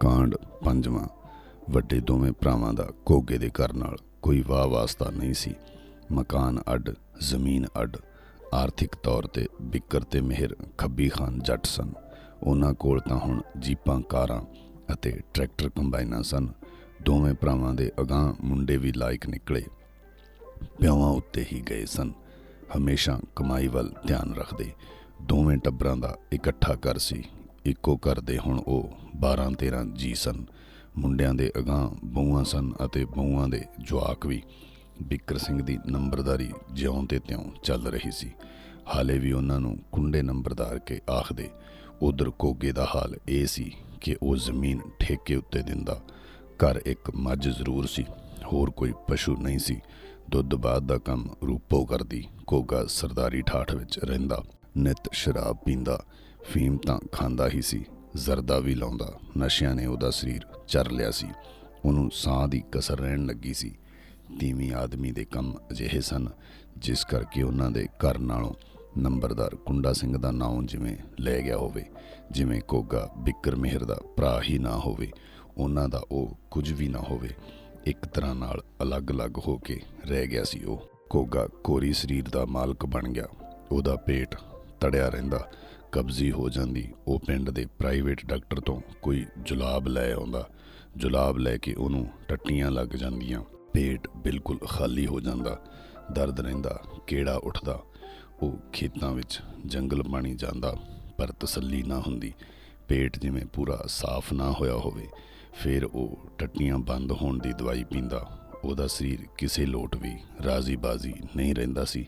ਕਾਂਡ ਪੰਜਵਾਂ। ਵੱਡੇ ਦੋਵੇਂ ਭਰਾਵਾਂ ਦਾ ਕੋਗੇ ਦੇ ਘਰ ਨਾਲ ਕੋਈ ਵਾਹ ਵਾਸਤਾ ਨਹੀਂ ਸੀ। ਮਕਾਨ ਅੱਡ, ਜ਼ਮੀਨ ਅੱਡ, ਆਰਥਿਕ ਤੌਰ ਤੇ ਬਿੱਕਰ ਤੇ ਮਿਹਰ ਖੱਬੀ ਖਾਨ ਜੱਟ ਸਨ। ਉਹਨਾਂ ਕੋਲ ਤਾਂ ਹੁਣ ਜੀਪਾਂ, ਕਾਰਾਂ ਅਤੇ ਟਰੈਕਟਰ ਕੰਬਾਈਨਾਂ ਸਨ। ਦੋਵੇਂ ਭਰਾਵਾਂ ਦੇ ਅਗਾਂਹ ਮੁੰਡੇ ਵੀ ਲਾਇਕ ਨਿਕਲੇ। ਪਿਆਵਾਂ ਉੱਤੇ ਹੀ ਗਏ ਸਨ। ਹਮੇਸ਼ਾ ਕਮਾਈ ਵੱਲ ਧਿਆਨ ਰੱਖਦੇ। ਦੋਵੇਂ ਟੱਬਰਾਂ ਦਾ ਇਕੱਠਾ ਘਰ ਸੀ। ਇੱਕੋ ਘਰ ਦੇ ਹੁਣ ਉਹ 12 13 ਜੀ ਸਨ। ਮੁੰਡਿਆਂ ਦੇ ਅਗਾਂਹ ਬਹੂਆਂ ਸਨ ਅਤੇ ਬਹੂਆਂ ਦੇ ਜਵਾਕ ਵੀ। ਬਿੱਕਰ ਸਿੰਘ ਦੀ ਨੰਬਰਦਾਰੀ ਜਿਉਂ ਤੇ ਤਿਉਂ ਚੱਲ ਰਹੀ ਸੀ। ਹਾਲੇ ਵੀ ਉਹਨਾਂ ਨੂੰ ਕੁੰਡੇ ਨੰਬਰਦਾਰ ਕੇ ਆਖਦੇ, ਉਧਰ ਕੋਗੇ ਦਾ ਹਾਲ ਇਹ ਸੀ ਕਿ ਉਹ ਜ਼ਮੀਨ ਠੇਕੇ ਉੱਤੇ ਦਿੰਦਾ। ਘਰ ਇੱਕ ਮੱਝ ਜ਼ਰੂਰ ਸੀ, ਹੋਰ ਕੋਈ ਪਸ਼ੂ ਨਹੀਂ ਸੀ। ਦੁੱਧ ਬਾਦ ਦਾ ਕੰਮ ਰੂਪੋ ਕਰਦੀ, ਕੋਗਾ ਸਰਦਾਰੀ ਠਾਠ ਵਿੱਚ ਰਹਿੰਦਾ, ਨਿਤ ਸ਼ਰਾਬ ਪੀਂਦਾ। ਫੀਮ ਤਾਂ ਖਾਂਦਾ ਹੀ ਸੀ, ਜ਼ਰਦਾ ਵੀ ਲਾਉਂਦਾ। ਨਸ਼ਿਆਂ ਨੇ ਉਹਦਾ ਸਰੀਰ ਚਰ ਲਿਆ ਸੀ। ਉਹਨੂੰ ਸਾਹ ਦੀ ਕਸਰ ਰਹਿਣ ਲੱਗੀ ਸੀ। ਤੀਵੀਂ ਆਦਮੀ ਦੇ ਕੰਮ ਅਜਿਹੇ ਸਨ, ਜਿਸ ਕਰਕੇ ਉਹਨਾਂ ਦੇ ਘਰ ਨਾਲੋਂ ਨੰਬਰਦਾਰ ਕੁੰਡਾ ਸਿੰਘ ਦਾ ਨਾਮ ਜਿਵੇਂ ਲੈ ਗਿਆ ਹੋਵੇ, ਜਿਵੇਂ ਕੋਗਾ ਬਿੱਕਰ ਮਿਹਰ ਦਾ ਭਰਾ ਹੀ ਨਾ ਹੋਵੇ, ਉਹਨਾਂ ਦਾ ਉਹ ਕੁਝ ਵੀ ਨਾ ਹੋਵੇ, ਇੱਕ ਤਰ੍ਹਾਂ ਨਾਲ ਅਲੱਗ-ਅਲੱਗ ਹੋ ਕੇ ਰਹਿ ਗਿਆ ਸੀ ਉਹ। ਕੋਗਾ ਕੋਰੀ ਸਰੀਰ ਦਾ ਮਾਲਕ ਬਣ ਗਿਆ। ਉਹਦਾ ਪੇਟ ਤੜਿਆ ਰਹਿੰਦਾ। ਕਬਜ਼ੀ ਹੋ ਜਾਂਦੀ। ਉਹ ਪਿੰਡ ਦੇ ਪ੍ਰਾਈਵੇਟ ਡਾਕਟਰ ਤੋਂ ਕੋਈ ਜੁਲਾਬ ਲੈ ਆਉਂਦਾ। ਜੁਲਾਬ ਲੈ ਕੇ ਉਹਨੂੰ ਟੱਟੀਆਂ ਲੱਗ ਜਾਂਦੀਆਂ। ਪੇਟ ਬਿਲਕੁਲ ਖਾਲੀ ਹੋ ਜਾਂਦਾ। ਦਰਦ ਰਹਿੰਦਾ, ਕਿਹੜਾ ਉੱਠਦਾ। ਉਹ ਖੇਤਾਂ ਵਿੱਚ ਜੰਗਲ ਪਾਣੀ ਜਾਂਦਾ, ਪਰ ਤਸੱਲੀ ਨਾ ਹੁੰਦੀ। ਪੇਟ ਜਿਵੇਂ ਪੂਰਾ ਸਾਫ਼ ਨਾ ਹੋਇਆ ਹੋਵੇ, ਫਿਰ ਉਹ ਟੱਟੀਆਂ ਬੰਦ ਹੋਣ ਦੀ ਦਵਾਈ ਪੀਂਦਾ। ਉਹਦਾ ਸਰੀਰ ਕਿਸੇ ਲੋਟ ਵੀ ਰਾਜ਼ੀ ਬਾਜ਼ੀ ਨਹੀਂ ਰਹਿੰਦਾ ਸੀ।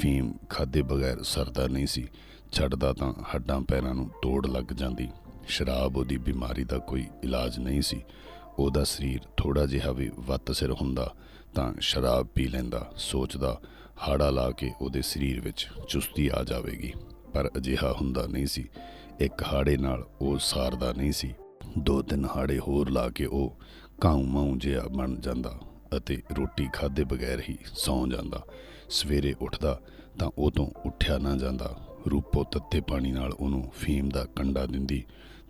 ਫੀਮ ਖਾਦੇ ਬਗੈਰ ਸਰਦਾ ਨਹੀਂ ਸੀ। ਛੱਡਦਾ ਤਾਂ ਹੱਡਾਂ ਪੈਰਾਂ ਨੂੰ ਤੋੜ ਲੱਗ ਜਾਂਦੀ। ਸ਼ਰਾਬ ਉਹਦੀ ਬਿਮਾਰੀ ਦਾ ਕੋਈ ਇਲਾਜ ਨਹੀਂ ਸੀ। ਉਹਦਾ ਸਰੀਰ ਥੋੜਾ ਜਿਹਾ ਵੀ ਵੱਤ ਸਿਰ ਹੁੰਦਾ ਤਾਂ ਸ਼ਰਾਬ ਪੀ ਲੈਂਦਾ, ਸੋਚਦਾ, ਹਾੜਾ ਲਾ ਕੇ ਉਹਦੇ ਸਰੀਰ ਵਿੱਚ ਚੁਸਤੀ ਆ ਜਾਵੇਗੀ। ਪਰ ਅਜਿਹਾ ਹੁੰਦਾ ਨਹੀਂ ਸੀ। ਇੱਕ ਹਾੜੇ ਨਾਲ ਉਹ ਸਾਰਦਾ ਨਹੀਂ ਸੀ। ਦੋ ਤਿੰਨ ਹਾੜੇ ਹੋਰ ਲਾ ਕੇ ਉਹ ਕਾਉ ਮਾਉ ਜਿਹਾ ਬਣ ਜਾਂਦਾ ਅਤੇ ਰੋਟੀ ਖਾਦੇ ਬਗੈਰ ਹੀ ਸੌਂ ਜਾਂਦਾ। ਸਵੇਰੇ ਉੱਠਦਾ ਤਾਂ ਉਹ ਤੋਂ ਉੱਠਿਆ ਨਾ ਜਾਂਦਾ। ਰੂਪੋ ਤੱਤੇ ਪਾਣੀ ਨਾਲ ਉਹਨੂੰ ਫੀਮ ਦਾ ਕੰਡਾ ਦਿੰਦੀ,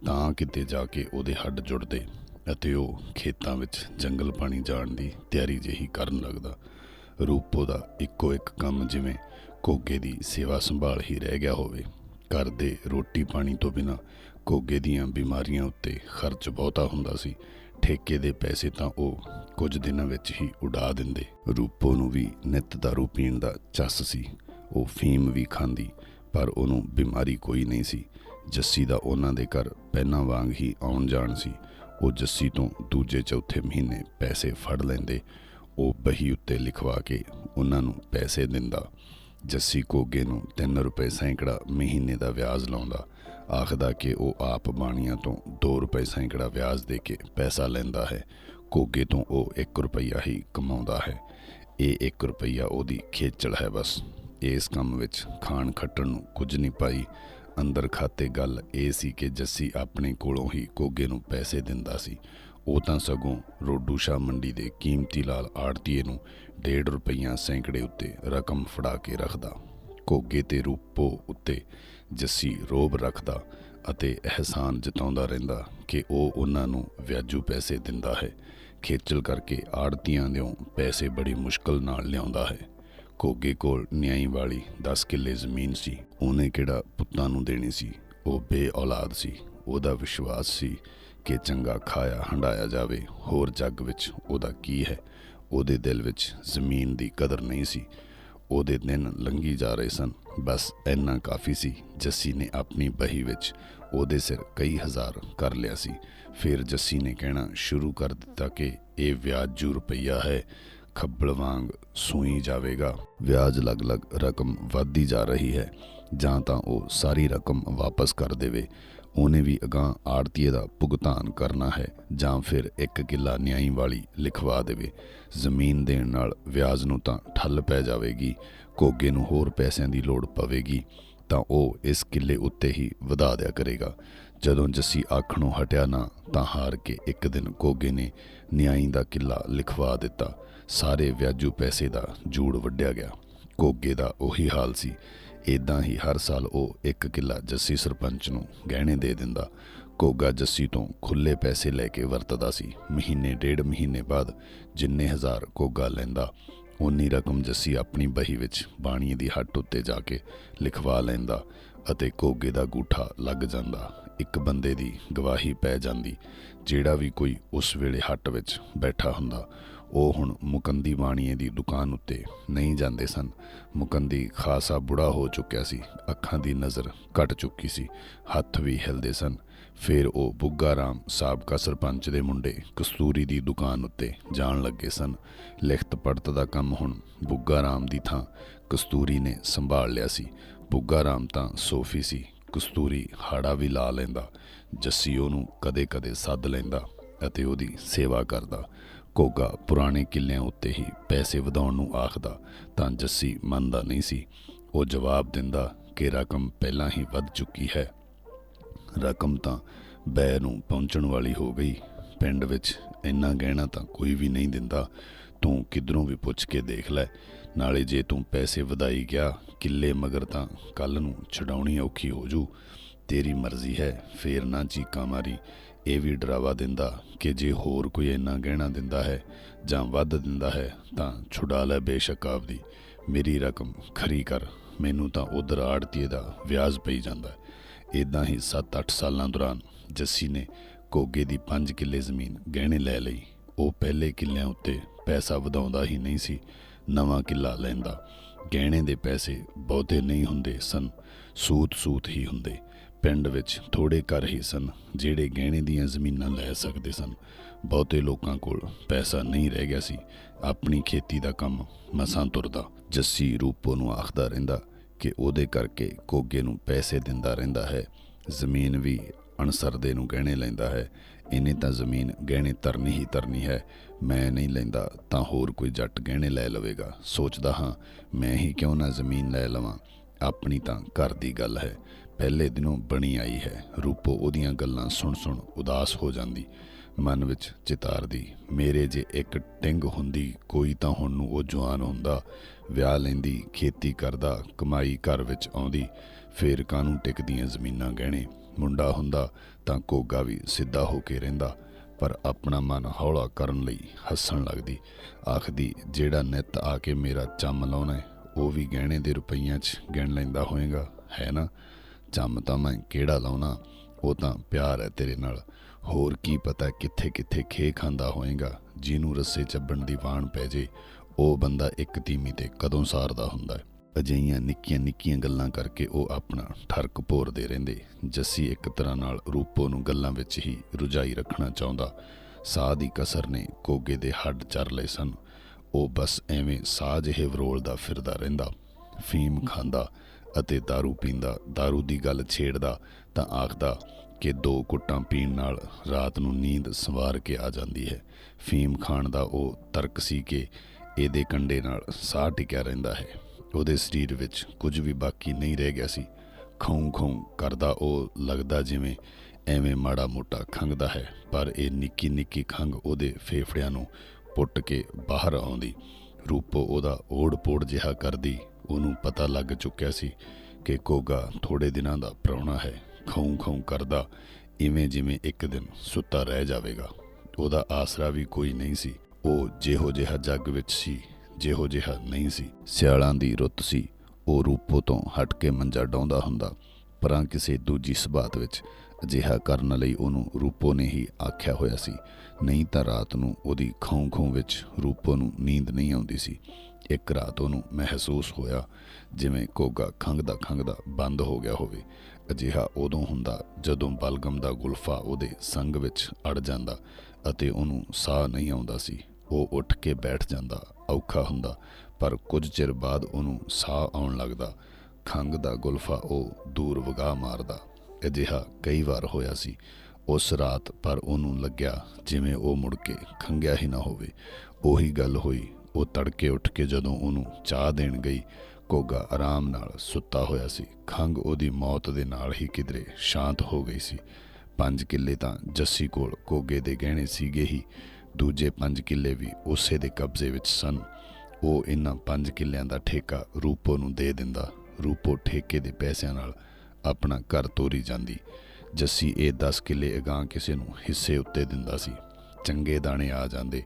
ਤਾਂ ਕਿਤੇ ਜਾ ਕੇ ਉਹਦੇ ਹੱਡ ਜੁੜਦੇ ਅਤੇ ਉਹ ਖੇਤਾਂ ਵਿੱਚ ਜੰਗਲ ਪਾਣੀ ਜਾਣ ਦੀ ਤਿਆਰੀ ਜਿਹੀ ਕਰਨ ਲੱਗਦਾ। ਰੂਪੋ ਦਾ ਇੱਕੋ ਇੱਕ ਕੰਮ ਜਿਵੇਂ ਕੋਗੇ ਦੀ ਸੇਵਾ ਸੰਭਾਲ ਹੀ ਰਹਿ ਗਿਆ ਹੋਵੇ। ਘਰ ਦੇ ਰੋਟੀ ਪਾਣੀ ਤੋਂ ਬਿਨਾ ਕੋਗੇ ਦੀਆਂ ਬਿਮਾਰੀਆਂ ਉੱਤੇ ਖਰਚ ਬਹੁਤਾ ਹੁੰਦਾ ਸੀ। ਠੇਕੇ ਦੇ ਪੈਸੇ ਤਾਂ ਉਹ ਕੁਝ ਦਿਨਾਂ ਵਿੱਚ ਹੀ ਉਡਾ ਦਿੰਦੇ। ਰੂਪੋ ਨੂੰ ਵੀ ਨਿਤ ਦਾਰੂ ਪੀਣ ਦਾ ਚੱਸ ਸੀ। ਉਹ ਫੀਮ ਵੀ ਖਾਂਦੀ ਪਰ ਉਹਨੂੰ ਬਿਮਾਰੀ ਕੋਈ ਨਹੀਂ ਸੀ। ਜੱਸੀ ਦਾ ਉਹਨਾਂ ਦੇ ਘਰ ਪਹਿਲਾਂ ਵਾਂਗ ਹੀ ਆਉਣ ਜਾਣ ਸੀ। ਉਹ ਜੱਸੀ ਤੋਂ ਦੂਜੇ ਚੌਥੇ ਮਹੀਨੇ ਪੈਸੇ ਫੜ ਲੈਂਦੇ। ਉਹ ਬਹੀ ਉੱਤੇ ਲਿਖਵਾ ਕੇ ਉਹਨਾਂ ਨੂੰ ਪੈਸੇ ਦਿੰਦਾ। ਜੱਸੀ ਕੋਗੇ ਨੂੰ 3 ਰੁਪਏ ਸੈਂਕੜਾ ਮਹੀਨੇ ਦਾ ਵਿਆਜ ਲਾਉਂਦਾ। ਆਖਦਾ ਕਿ ਉਹ ਆਪ ਬਾਣੀਆਂ ਤੋਂ 2 ਰੁਪਏ ਸੈਂਕੜਾ ਵਿਆਜ ਦੇ ਕੇ ਪੈਸਾ ਲੈਂਦਾ ਹੈ। ਕੋਗੇ ਤੋਂ ਉਹ 1 ਰੁਪਈਆ ਹੀ ਕਮਾਉਂਦਾ ਹੈ। ਇਹ 1 ਰੁਪਈਆ ਉਹਦੀ ਖੇਚਲ ਹੈ ਬਸ। ਇਸ ਕੰਮ ਵਿੱਚ ਖਾਣ ਖੱਟਣ ਨੂੰ ਕੁਝ ਨਹੀਂ ਪਾਈ। ਅੰਦਰ ਖਾਤੇ ਗੱਲ ਇਹ ਸੀ ਕਿ ਜੱਸੀ ਆਪਣੇ ਕੋਲੋਂ ਹੀ ਕੋਗੇ ਨੂੰ ਪੈਸੇ ਦਿੰਦਾ ਸੀ। ਉਹ ਤਾਂ ਸਗੋਂ ਰੋਡੂ ਸ਼ਾਹ ਮੰਡੀ ਦੇ ਕੀਮਤੀ ਲਾਲ ਆੜਤੀਏ ਨੂੰ 1.5 ਰੁਪਈਆ ਸੈਂਕੜੇ ਉੱਤੇ ਰਕਮ ਫੜਾ ਕੇ ਰੱਖਦਾ। ਕੋਗੇ ਤੇ ਰੂਪੋ ਉੱਤੇ ਜੱਸੀ ਰੋਬ ਰੱਖਦਾ ਅਤੇ ਅਹਿਸਾਨ ਜਤਾਉਂਦਾ ਰਹਿੰਦਾ ਕਿ ਉਹ ਉਹਨਾਂ ਨੂੰ ਵਿਆਜੂ ਪੈਸੇ ਦਿੰਦਾ ਹੈ। ਖੇਚਲ ਕਰਕੇ ਆੜਤੀਆਂ ਦਿਓ ਪੈਸੇ ਬੜੀ ਮੁਸ਼ਕਲ ਨਾਲ ਲਿਆਉਂਦਾ ਹੈ। ਘੋਗੇ ਕੋਲ ਨਿਆਈ ਵਾਲੀ 10 ਕਿੱਲੇ ਜ਼ਮੀਨ ਸੀ। ਉਹਨੇ ਕਿਹੜਾ ਪੁੱਤਾਂ ਨੂੰ ਦੇਣੀ ਸੀ? ਉਹ ਬੇ ਔਲਾਦ ਸੀ। ਉਹਦਾ ਵਿਸ਼ਵਾਸ ਸੀ ਕਿ ਚੰਗਾ ਖਾਇਆ ਹੰਡਾਇਆ ਜਾਵੇ। ਹੋਰ ਜੱਗ ਵਿੱਚ ਉਹਦਾ ਕੀ ਹੈ? ਉਹਦੇ ਦਿਲ ਵਿੱਚ ਜ਼ਮੀਨ ਦੀ ਕਦਰ ਨਹੀਂ ਸੀ। ਉਹਦੇ ਦਿਨ ਲੰਘੀ ਜਾ ਰਹੇ ਸਨ। ਬਸ ਇੰਨਾ ਕਾਫੀ ਸੀ। ਜੱਸੀ ਨੇ ਆਪਣੀ ਬਹੀ ਵਿੱਚ ਉਹਦੇ ਸਿਰ ਕਈ ਹਜ਼ਾਰ ਕਰ ਲਿਆ ਸੀ। ਫਿਰ ਜੱਸੀ ਨੇ ਕਹਿਣਾ ਸ਼ੁਰੂ ਕਰ ਦਿੱਤਾ ਕਿ ਇਹ ਵਿਆਜੂ ਰੁਪਈਆ ਹੈ। ਖੱਬਲ ਵਾਂਗ ਸੂਈ ਜਾਵੇਗਾ। ਵਿਆਜ ਲਗ-ਲਗ ਰਕਮ ਵੱਧਦੀ ਜਾ ਰਹੀ ਹੈ। ਜਾਂ ਤਾਂ ਉਹ ਸਾਰੀ ਰਕਮ ਵਾਪਸ ਕਰ ਦੇਵੇ। ਉਹਨੇ ਵੀ ਅਗਾਂ ਆੜਤੀਏ ਦਾ ਭੁਗਤਾਨ ਕਰਨਾ ਹੈ ਜਾਂ ਫਿਰ ਇੱਕ ਕਿੱਲਾ ਨਿਆਈ ਵਾਲੀ ਲਿਖਵਾ ਦੇਵੇ। ਜ਼ਮੀਨ ਦੇਣ ਨਾਲ ਵਿਆਜ ਨੂੰ ਤਾਂ ਠੱਲ ਪੈ ਜਾਵੇਗੀ। ਕੋਗੇ ਨੂੰ ਹੋਰ ਪੈਸਿਆਂ ਦੀ ਲੋੜ ਪਵੇਗੀ। ਤਾਂ ਉਹ ਇਸ ਕਿੱਲੇ ਉੱਤੇ ਹੀ ਵਧਾ ਦਿਆ ਕਰੇਗਾ। ਜਦੋਂ ਜੱਸੀ ਆਖਣੋਂ ਹਟਿਆ ਨਾ, ਤਾਂ ਹਾਰ ਕੇ ਇੱਕ ਦਿਨ ਕੋਗੇ ਨੇ ਨਿਆਈ ਦਾ ਕਿੱਲਾ ਲਿਖਵਾ ਦਿੱਤਾ। ਸਾਰੇ ਵਿਆਜੂ ਪੈਸੇ ਦਾ ਜੂੜ ਵੱਢਿਆ ਗਿਆ। ਕੋਗੇ ਦਾ ਉਹੀ ਹਾਲ ਸੀ। ਇਦਾਂ ਹੀ ਹਰ ਸਾਲ ਉਹ ਇੱਕ ਕਿੱਲਾ ਜੱਸੀ ਸਰਪੰਚ ਨੂੰ ਗਹਿਣੇ ਦੇ ਦਿੰਦਾ। ਕੋਗਾ ਜੱਸੀ ਤੋਂ ਖੁੱਲੇ ਪੈਸੇ ਲੈ ਕੇ ਵਰਤਦਾ ਸੀ। ਮਹੀਨੇ, ਡੇਢ ਮਹੀਨੇ ਬਾਅਦ ਜਿੰਨੇ ਹਜ਼ਾਰ ਕੋਗਾ ਲੈਂਦਾ ਉਨੀ ਰਕਮ ਜੱਸੀ ਆਪਣੀ ਬਹੀ ਵਿੱਚ ਬਾਣੀ ਦੀ ਹੱਟ ਉੱਤੇ ਜਾ ਕੇ ਲਿਖਵਾ ਲੈਂਦਾ ਅਤੇ ਕੋਗੇ ਦਾ ਗੂਠਾ ਲੱਗ ਜਾਂਦਾ। ਇੱਕ ਬੰਦੇ ਦੀ ਗਵਾਹੀ ਪੈ ਜਾਂਦੀ, ਜਿਹੜਾ ਵੀ ਕੋਈ ਉਸ ਵੇਲੇ ਹੱਟ ਵਿੱਚ ਬੈਠਾ ਹੁੰਦਾ, ਉਹ ਹੁਣ ਮੁਕੰਦੀ ਬਾਣੀਏ ਦੀ ਦੁਕਾਨ ਉੱਤੇ ਨਹੀਂ ਜਾਂਦੇ ਸਨ। ਮੁਕੰਦੀ ਖਾਸਾ ਬੁੜਾ ਹੋ ਚੁੱਕਿਆ ਸੀ, ਅੱਖਾਂ ਦੀ ਨਜ਼ਰ ਘਟ ਚੁੱਕੀ ਸੀ, ਹੱਥ ਵੀ ਹਿਲਦੇ ਸਨ। ਫਿਰ ਉਹ ਬੁੱਗਾ ਰਾਮ ਸਾਬਕਾ ਸਰਪੰਚ ਦੇ ਮੁੰਡੇ ਕਸਤੂਰੀ ਦੀ ਦੁਕਾਨ ਉੱਤੇ ਜਾਣ ਲੱਗੇ ਸਨ। ਲਿਖਤ ਪੜਤ ਦਾ ਕੰਮ ਹੁਣ ਬੁੱਗਾ ਰਾਮ ਦੀ ਥਾਂ ਕਸਤੂਰੀ ਨੇ ਸੰਭਾਲ ਲਿਆ ਸੀ। ਬੁੱਗਾ ਰਾਮ ਤਾਂ ਸੋਫੀ ਸੀ ਕਸਤੂਰੀ ਹਾੜਾ ਵੀ ਲਾ ਲੈਂਦਾ, ਜੱਸੀ ਉਹਨੂੰ ਕਦੇ-ਕਦੇ ਸੱਦ ਲੈਂਦਾ ਅਤੇ ਉਹਦੀ ਸੇਵਾ ਕਰਦਾ। ਕੋਗਾ ਪੁਰਾਣੇ ਕਿੱਲਿਆਂ ਉੱਤੇ ਹੀ ਪੈਸੇ ਵਧਾਉਣ ਨੂੰ ਆਖਦਾ, ਤਾਂ ਜੱਸੀ ਮੰਨਦਾ ਨਹੀਂ ਸੀ। ਉਹ ਜਵਾਬ ਦਿੰਦਾ ਕਿ ਰਕਮ ਪਹਿਲਾਂ ਹੀ ਵੱਧ ਚੁੱਕੀ ਹੈ। ਰਕਮ ਤਾਂ ਬੈ ਨੂੰ ਪਹੁੰਚਣ ਵਾਲੀ ਹੋ ਗਈ। ਪਿੰਡ ਵਿੱਚ ਇੰਨਾ ਗਹਿਣਾ ਤਾਂ ਕੋਈ ਵੀ ਨਹੀਂ ਦਿੰਦਾ। ਤੂੰ ਕਿਧਰੋਂ ਵੀ ਪੁੱਛ ਕੇ ਦੇਖ ਲੈ। ਨਾਲੇ ਜੇ ਤੂੰ ਪੈਸੇ ਵਧਾਈ ਗਿਆ, ਕਿੱਲੇ ਮਗਰ ਤਾਂ ਕੱਲ ਨੂੰ ਛਡਾਉਣੀ ਔਖੀ ਹੋ ਜੂ। ਤੇਰੀ ਮਰਜ਼ੀ ਹੈ, ਫੇਰ ਨਾ ਚੀਕਾਂ ਮਾਰੀ। ਇਹ ਵੀ ਡਰਾਵਾ ਦਿੰਦਾ ਕਿ ਜੇ ਹੋਰ ਕੋਈ ਇੰਨਾ ਗਹਿਣਾ ਦਿੰਦਾ ਹੈ ਜਾਂ ਵੱਧ ਦਿੰਦਾ ਹੈ, ਤਾਂ ਛੁਡਾ ਲੈ ਬੇਸ਼ੱਕ ਆਪਦੀ। ਮੇਰੀ ਰਕਮ ਖਰੀ ਕਰ, ਮੈਨੂੰ ਤਾਂ ਉਧਰ ਆੜਤੀਏ ਦਾ ਵਿਆਜ ਪਈ ਜਾਂਦਾ। ਇਦਾਂ ਹੀ 7-8 ਸਾਲਾਂ ਦੌਰਾਨ ਜੱਸੀ ਨੇ ਕੋਗੇ ਦੀ 5 ਕਿੱਲੇ ਜ਼ਮੀਨ ਗਹਿਣੇ ਲੈ ਲਈ। ਉਹ ਪਹਿਲੇ ਕਿੱਲਿਆਂ ਉੱਤੇ ਪੈਸਾ ਵਧਾਉਂਦਾ ਹੀ ਨਹੀਂ ਸੀ, ਨਵਾਂ ਕਿੱਲਾ ਲੈਂਦਾ। ਗਹਿਣੇ ਦੇ ਪੈਸੇ ਬਹੁਤੇ ਨਹੀਂ ਹੁੰਦੇ ਸਨ, ਸੂਤ-ਸੂਤ ਹੀ ਹੁੰਦੇ। ਪਿੰਡ ਵਿੱਚ ਥੋੜੇ ਘਰ ਹੀ ਸਨ, ਜਿਹੜੇ ਗਹਿਣੇ ਦੀਆਂ ਜ਼ਮੀਨਾਂ ਲੈ ਸਕਦੇ ਸਨ। ਬਹੁਤੇ ਲੋਕਾਂ ਕੋਲ ਪੈਸਾ ਨਹੀਂ ਰਹਿ ਗਿਆ ਸੀ। ਆਪਣੀ ਖੇਤੀ ਦਾ ਕੰਮ ਮਸਾਂ ਤੁਰਦਾ। ਜੱਸੀ ਰੂਪੋ ਨੂੰ ਆਖਦਾ ਰਹਿੰਦਾ ਕਿ ਉਹਦੇ ਕਰਕੇ ਕੋਗੇ ਨੂੰ ਪੈਸੇ ਦਿੰਦਾ ਰਹਿੰਦਾ ਹੈ। ਜ਼ਮੀਨ ਵੀ ਅਣਸਰਦੇ ਨੂੰ ਗਹਿਣੇ ਲੈਂਦਾ ਹੈ। ਇਹਨੇ ਤਾਂ ਜ਼ਮੀਨ ਗਹਿਣੇ ਤਰਨੀ ਹੀ ਤਰਨੀ ਹੈ। ਮੈਂ ਨਹੀਂ ਲੈਂਦਾ ਤਾਂ ਹੋਰ ਕੋਈ ਜੱਟ ਗਹਿਣੇ ਲੈ ਲਵੇਗਾ। ਸੋਚਦਾ ਹਾਂ, ਮੈਂ ਹੀ ਕਿਉਂ ਨਾ ਜ਼ਮੀਨ ਲੈ ਲਵਾਂ? ਆਪਣੀ ਤਾਂ ਘਰ ਦੀ ਗੱਲ ਹੈ। ਪਹਿਲੇ ਦਿਨੋਂ ਬਣੀ ਆਈ ਹੈ। ਰੂਪੋ ਉਹਦੀਆਂ ਗੱਲਾਂ ਸੁਣ ਸੁਣ ਉਦਾਸ ਹੋ ਜਾਂਦੀ। ਮਨ ਵਿੱਚ ਚਿਤਾਰਦੀ, ਮੇਰੇ ਜੇ ਇੱਕ ਟਿੰਗ ਹੁੰਦੀ, ਕੋਈ ਤਾਂ ਹੁਣ ਨੂੰ ਉਹ ਜਵਾਨ ਹੁੰਦਾ। ਵਿਆਹ ਲੈਂਦੀ, ਖੇਤੀ ਕਰਦਾ, ਕਮਾਈ ਘਰ ਵਿੱਚ ਆਉਂਦੀ। ਫੇਰ ਕਾਨੂੰ ਟਿਕਦੀਆਂ ਜ਼ਮੀਨਾਂ ਗਹਿਣੇ? ਮੁੰਡਾ ਹੁੰਦਾ ਤਾਂ ਕੋਗਾ ਵੀ ਸਿੱਧਾ ਹੋ ਕੇ ਰਹਿੰਦਾ, ਪਰ ਆਪਣਾ ਮਨ ਹੌਲਾ ਕਰਨ ਲਈ ਹੱਸਣ ਲੱਗਦੀ। ਆਖਦੀ, ਜਿਹੜਾ ਨਿੱਤ ਆ ਕੇ ਮੇਰਾ ਚੰਮ ਲਾਉਣਾ ਉਹ ਵੀ ਗਹਿਣੇ ਦੇ ਰੁਪਈਆਂ 'ਚ ਗਿਣ ਲੈਂਦਾ ਹੋਏਗਾ, ਹੈ ਨਾ? ਚੰਮ ਤਾਂ ਮੈਂ ਕਿਹੜਾ ਲਾਉਣਾ? ਉਹ ਤਾਂ ਪਿਆਰ ਹੈ ਤੇਰੇ ਨਾਲ। ਹੋਰ ਕੀ ਪਤਾ ਕਿੱਥੇ ਕਿੱਥੇ ਖੇ ਖਾਂਦਾ ਹੋਏਗਾ, ਜਿਹਨੂੰ ਰੱਸੇ ਚੱਬਣ ਦੀ ਵਾਣ ਪੈ ਜੇ। ਉਹ ਬੰਦਾ ਇੱਕ ਤੀਮੀ ਤੇ ਕਦੋਂ ਸਾਰਦਾ ਹੁੰਦਾ ਹੈ? ਅਜਿਹੀਆਂ ਨਿੱਕੀਆਂ ਨਿੱਕੀਆਂ ਗੱਲਾਂ ਕਰਕੇ ਉਹ ਆਪਣਾ ਠਰਕ ਭੋਰਦੇ ਰਹਿੰਦੇ ਜੱਸੀ ਇੱਕ ਤਰ੍ਹਾਂ ਨਾਲ ਰੂਪੋ ਨੂੰ ਗੱਲਾਂ ਵਿੱਚ ਹੀ ਰੁਝਾਈ ਰੱਖਣਾ ਚਾਹੁੰਦਾ ਸਾਹ ਦੀ ਕਸਰ ਨੇ ਕੋਗੇ ਦੇ ਹੱਡ ਚਰ ਲਏ ਸਨ ਉਹ ਬਸ ਐਵੇਂ ਸਾਹ ਜਿਹੇ ਵਰੋਲਦਾ ਫਿਰਦਾ ਰਹਿੰਦਾ ਫੀਮ ਖਾਂਦਾ ਅਤੇ दारू ਪੀਂਦਾ दारू ਦੀ ਗੱਲ ਛੇੜਦਾ ਤਾਂ ਆਖਦਾ ਕਿ ਦੋ ਕੁੱਟਾਂ ਪੀਣ ਨਾਲ ਰਾਤ ਨੂੰ ਨੀਂਦ ਸਵਾਰ ਕੇ ਆ ਜਾਂਦੀ ਹੈ ਫੀਮ ਖਾਣ ਦਾ ਉਹ ਤਰਕ ਸੀ ਕਿ ਇਹਦੇ ਕੰਡੇ ਨਾਲ ਸਾਹ ਟਿਕਿਆ ਰਹਿੰਦਾ ਹੈ ਉਹਦੇ ਸਰੀਰ ਵਿੱਚ ਕੁਝ ਵੀ ਬਾਕੀ ਨਹੀਂ ਰਹਿ ਗਿਆ ਸੀ। ਖੌਂ ਖੌਂ ਕਰਦਾ ਉਹ ਲੱਗਦਾ ਜਿਵੇਂ ਐਵੇਂ ਮਾੜਾ ਮੋਟਾ ਖੰਗਦਾ ਹੈ, ਪਰ ਇਹ ਨਿੱਕੀ ਨਿੱਕੀ ਖੰਗ ਉਹਦੇ ਫੇਫੜਿਆਂ ਨੂੰ ਪੁੱਟ ਕੇ ਬਾਹਰ ਆਉਂਦੀ। ਰੂਪੋ ਉਹਦਾ ਓੜ ਪੋੜ ਜਿਹਾ ਕਰਦੀ। ਉਹਨੂੰ ਪਤਾ ਲੱਗ ਚੁੱਕਿਆ ਸੀ ਕਿ ਕੋਗਾ ਥੋੜੇ ਦਿਨਾਂ ਦਾ ਪ੍ਰਾਹੁਣਾ ਹੈ। ਖੌਂ ਖੌਂ ਕਰਦਾ ਇਵੇਂ ਜਿਵੇਂ ਇੱਕ ਦਿਨ ਸੁੱਤਾ ਰਹਿ ਜਾਵੇਗਾ। ਉਹਦਾ ਆਸਰਾ ਵੀ ਕੋਈ ਨਹੀਂ ਸੀ। ਉਹ ਜਿਹੋ ਜਿਹਾ ਜੱਗ ਵਿੱਚ ਸੀ। ਜਿਹੋ ਜਿਹਾ ਨਹੀਂ ਸੀ। ਸਿਆਲਾਂ ਦੀ ਰੁੱਤ ਸੀ। ਉਹ ਰੂਪੋ ਤੋਂ ਹਟ ਕੇ ਮੰਜਾ ਡਾਉਂਦਾ ਹੁੰਦਾ, ਪਰਾਂ ਕਿਸੇ ਦੂਜੀ ਸਬਾਤ ਵਿੱਚ ਅਜਿਹਾ ਕਰਨ ਲਈ ਉਹਨੂੰ ਰੂਪੋ ਨੇ ਹੀ ਆਖਿਆ ਹੋਇਆ ਸੀ। ਨਹੀਂ ਤਾਂ ਰਾਤ ਨੂੰ ਉਹਦੀ ਖੌਂ ਖੌਂ ਵਿੱਚ ਰੂਪੋ ਨੂੰ ਨੀਂਦ ਨਹੀਂ ਆਉਂਦੀ ਸੀ। ਇੱਕ ਰਾਤ ਉਹਨੂੰ ਮਹਿਸੂਸ ਹੋਇਆ, ਜਿਵੇਂ ਕੋਗਾ ਖੰਗਦਾ ਖੰਗਦਾ ਬੰਦ ਹੋ ਗਿਆ ਹੋਵੇ। ਅਜਿਹਾ ਉਦੋਂ ਹੁੰਦਾ ਜਦੋਂ ਬਲਗਮ ਦਾ ਗੁਲਫਾ ਉਹਦੇ ਸੰਗ ਵਿੱਚ ਅੜ ਜਾਂਦਾ ਅਤੇ ਉਹਨੂੰ ਸਾਹ ਨਹੀਂ ਆਉਂਦਾ ਸੀ। ਉਹ ਉੱਠ ਕੇ ਬੈਠ ਜਾਂਦਾ, ਔਖਾ ਹੁੰਦਾ, ਪਰ ਕੁਝ ਚਿਰ ਬਾਅਦ ਉਹਨੂੰ ਸਾਹ ਆਉਣ ਲੱਗਦਾ। ਖੰਗ ਦਾ ਗੁਲਫਾ ਉਹ ਦੂਰ ਵਗਾ ਮਾਰਦਾ। ਅਜਿਹਾ ਕਈ ਵਾਰ ਹੋਇਆ ਸੀ। ਉਸ ਰਾਤ ਪਰ ਉਹਨੂੰ ਲੱਗਿਆ ਜਿਵੇਂ ਉਹ ਮੁੜ ਕੇ ਖੰਗਿਆ ਹੀ ਨਾ ਹੋਵੇ। ਉਹੀ ਗੱਲ ਹੋਈ। ਉਹ ਤੜਕੇ ਉੱਠ ਕੇ ਜਦੋਂ ਉਹਨੂੰ ਚਾਹ ਦੇਣ ਗਈ ਕੋਗਾ ਆਰਾਮ ਨਾਲ ਸੁੱਤਾ ਹੋਇਆ ਸੀ। ਖੰਗ ਉਹਦੀ ਮੌਤ ਦੇ ਨਾਲ ਹੀ ਕਿਧਰੇ ਸ਼ਾਂਤ ਹੋ ਗਈ ਸੀ। ਪੰਜ ਕਿੱਲੇ ਤਾਂ ਜੱਸੀ ਕੋਲ ਕੋਗੇ ਦੇ ਗਹਿਣੇ ਸੀਗੇ ਹੀ। ਦੂਜੇ ਪੰਜ ਕਿੱਲੇ ਵੀ ਉਸੇ ਦੇ ਕਬਜ਼ੇ ਵਿੱਚ ਸਨ। ਉਹ ਇਹਨਾਂ ਪੰਜ ਕਿੱਲਿਆਂ ਦਾ ਠੇਕਾ ਰੂਪੋ ਨੂੰ ਦੇ ਦਿੰਦਾ। ਰੂਪੋ ਠੇਕੇ ਦੇ ਪੈਸਿਆਂ ਨਾਲ ਆਪਣਾ ਘਰ ਤੋਰੀ ਜਾਂਦੀ। ਜੱਸੀ ਇਹ 10 ਕਿੱਲੇ ਅਗਾਂਹ ਕਿਸੇ ਨੂੰ ਹਿੱਸੇ ਉੱਤੇ ਦਿੰਦਾ ਸੀ। ਚੰਗੇ ਦਾਣੇ ਆ ਜਾਂਦੇ।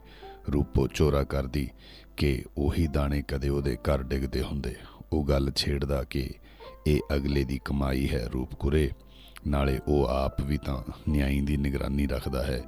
ਰੂਪੋ ਚੋਰਾ ਕਰਦੀ ਕਿ ਉਹੀ ਦਾਣੇ ਕਦੇ ਉਹਦੇ ਘਰ ਡਿੱਗਦੇ ਹੁੰਦੇ। ਉਹ ਗੱਲ ਛੇੜਦਾ ਕਿ ਇਹ ਅਗਲੇ ਦੀ ਕਮਾਈ ਹੈ ਰੂਪਕੁਰੇ। ਨਾਲੇ ਉਹ ਆਪ ਵੀ ਤਾਂ ਨਿਆਈ ਦੀ ਨਿਗਰਾਨੀ ਰੱਖਦਾ ਹੈ।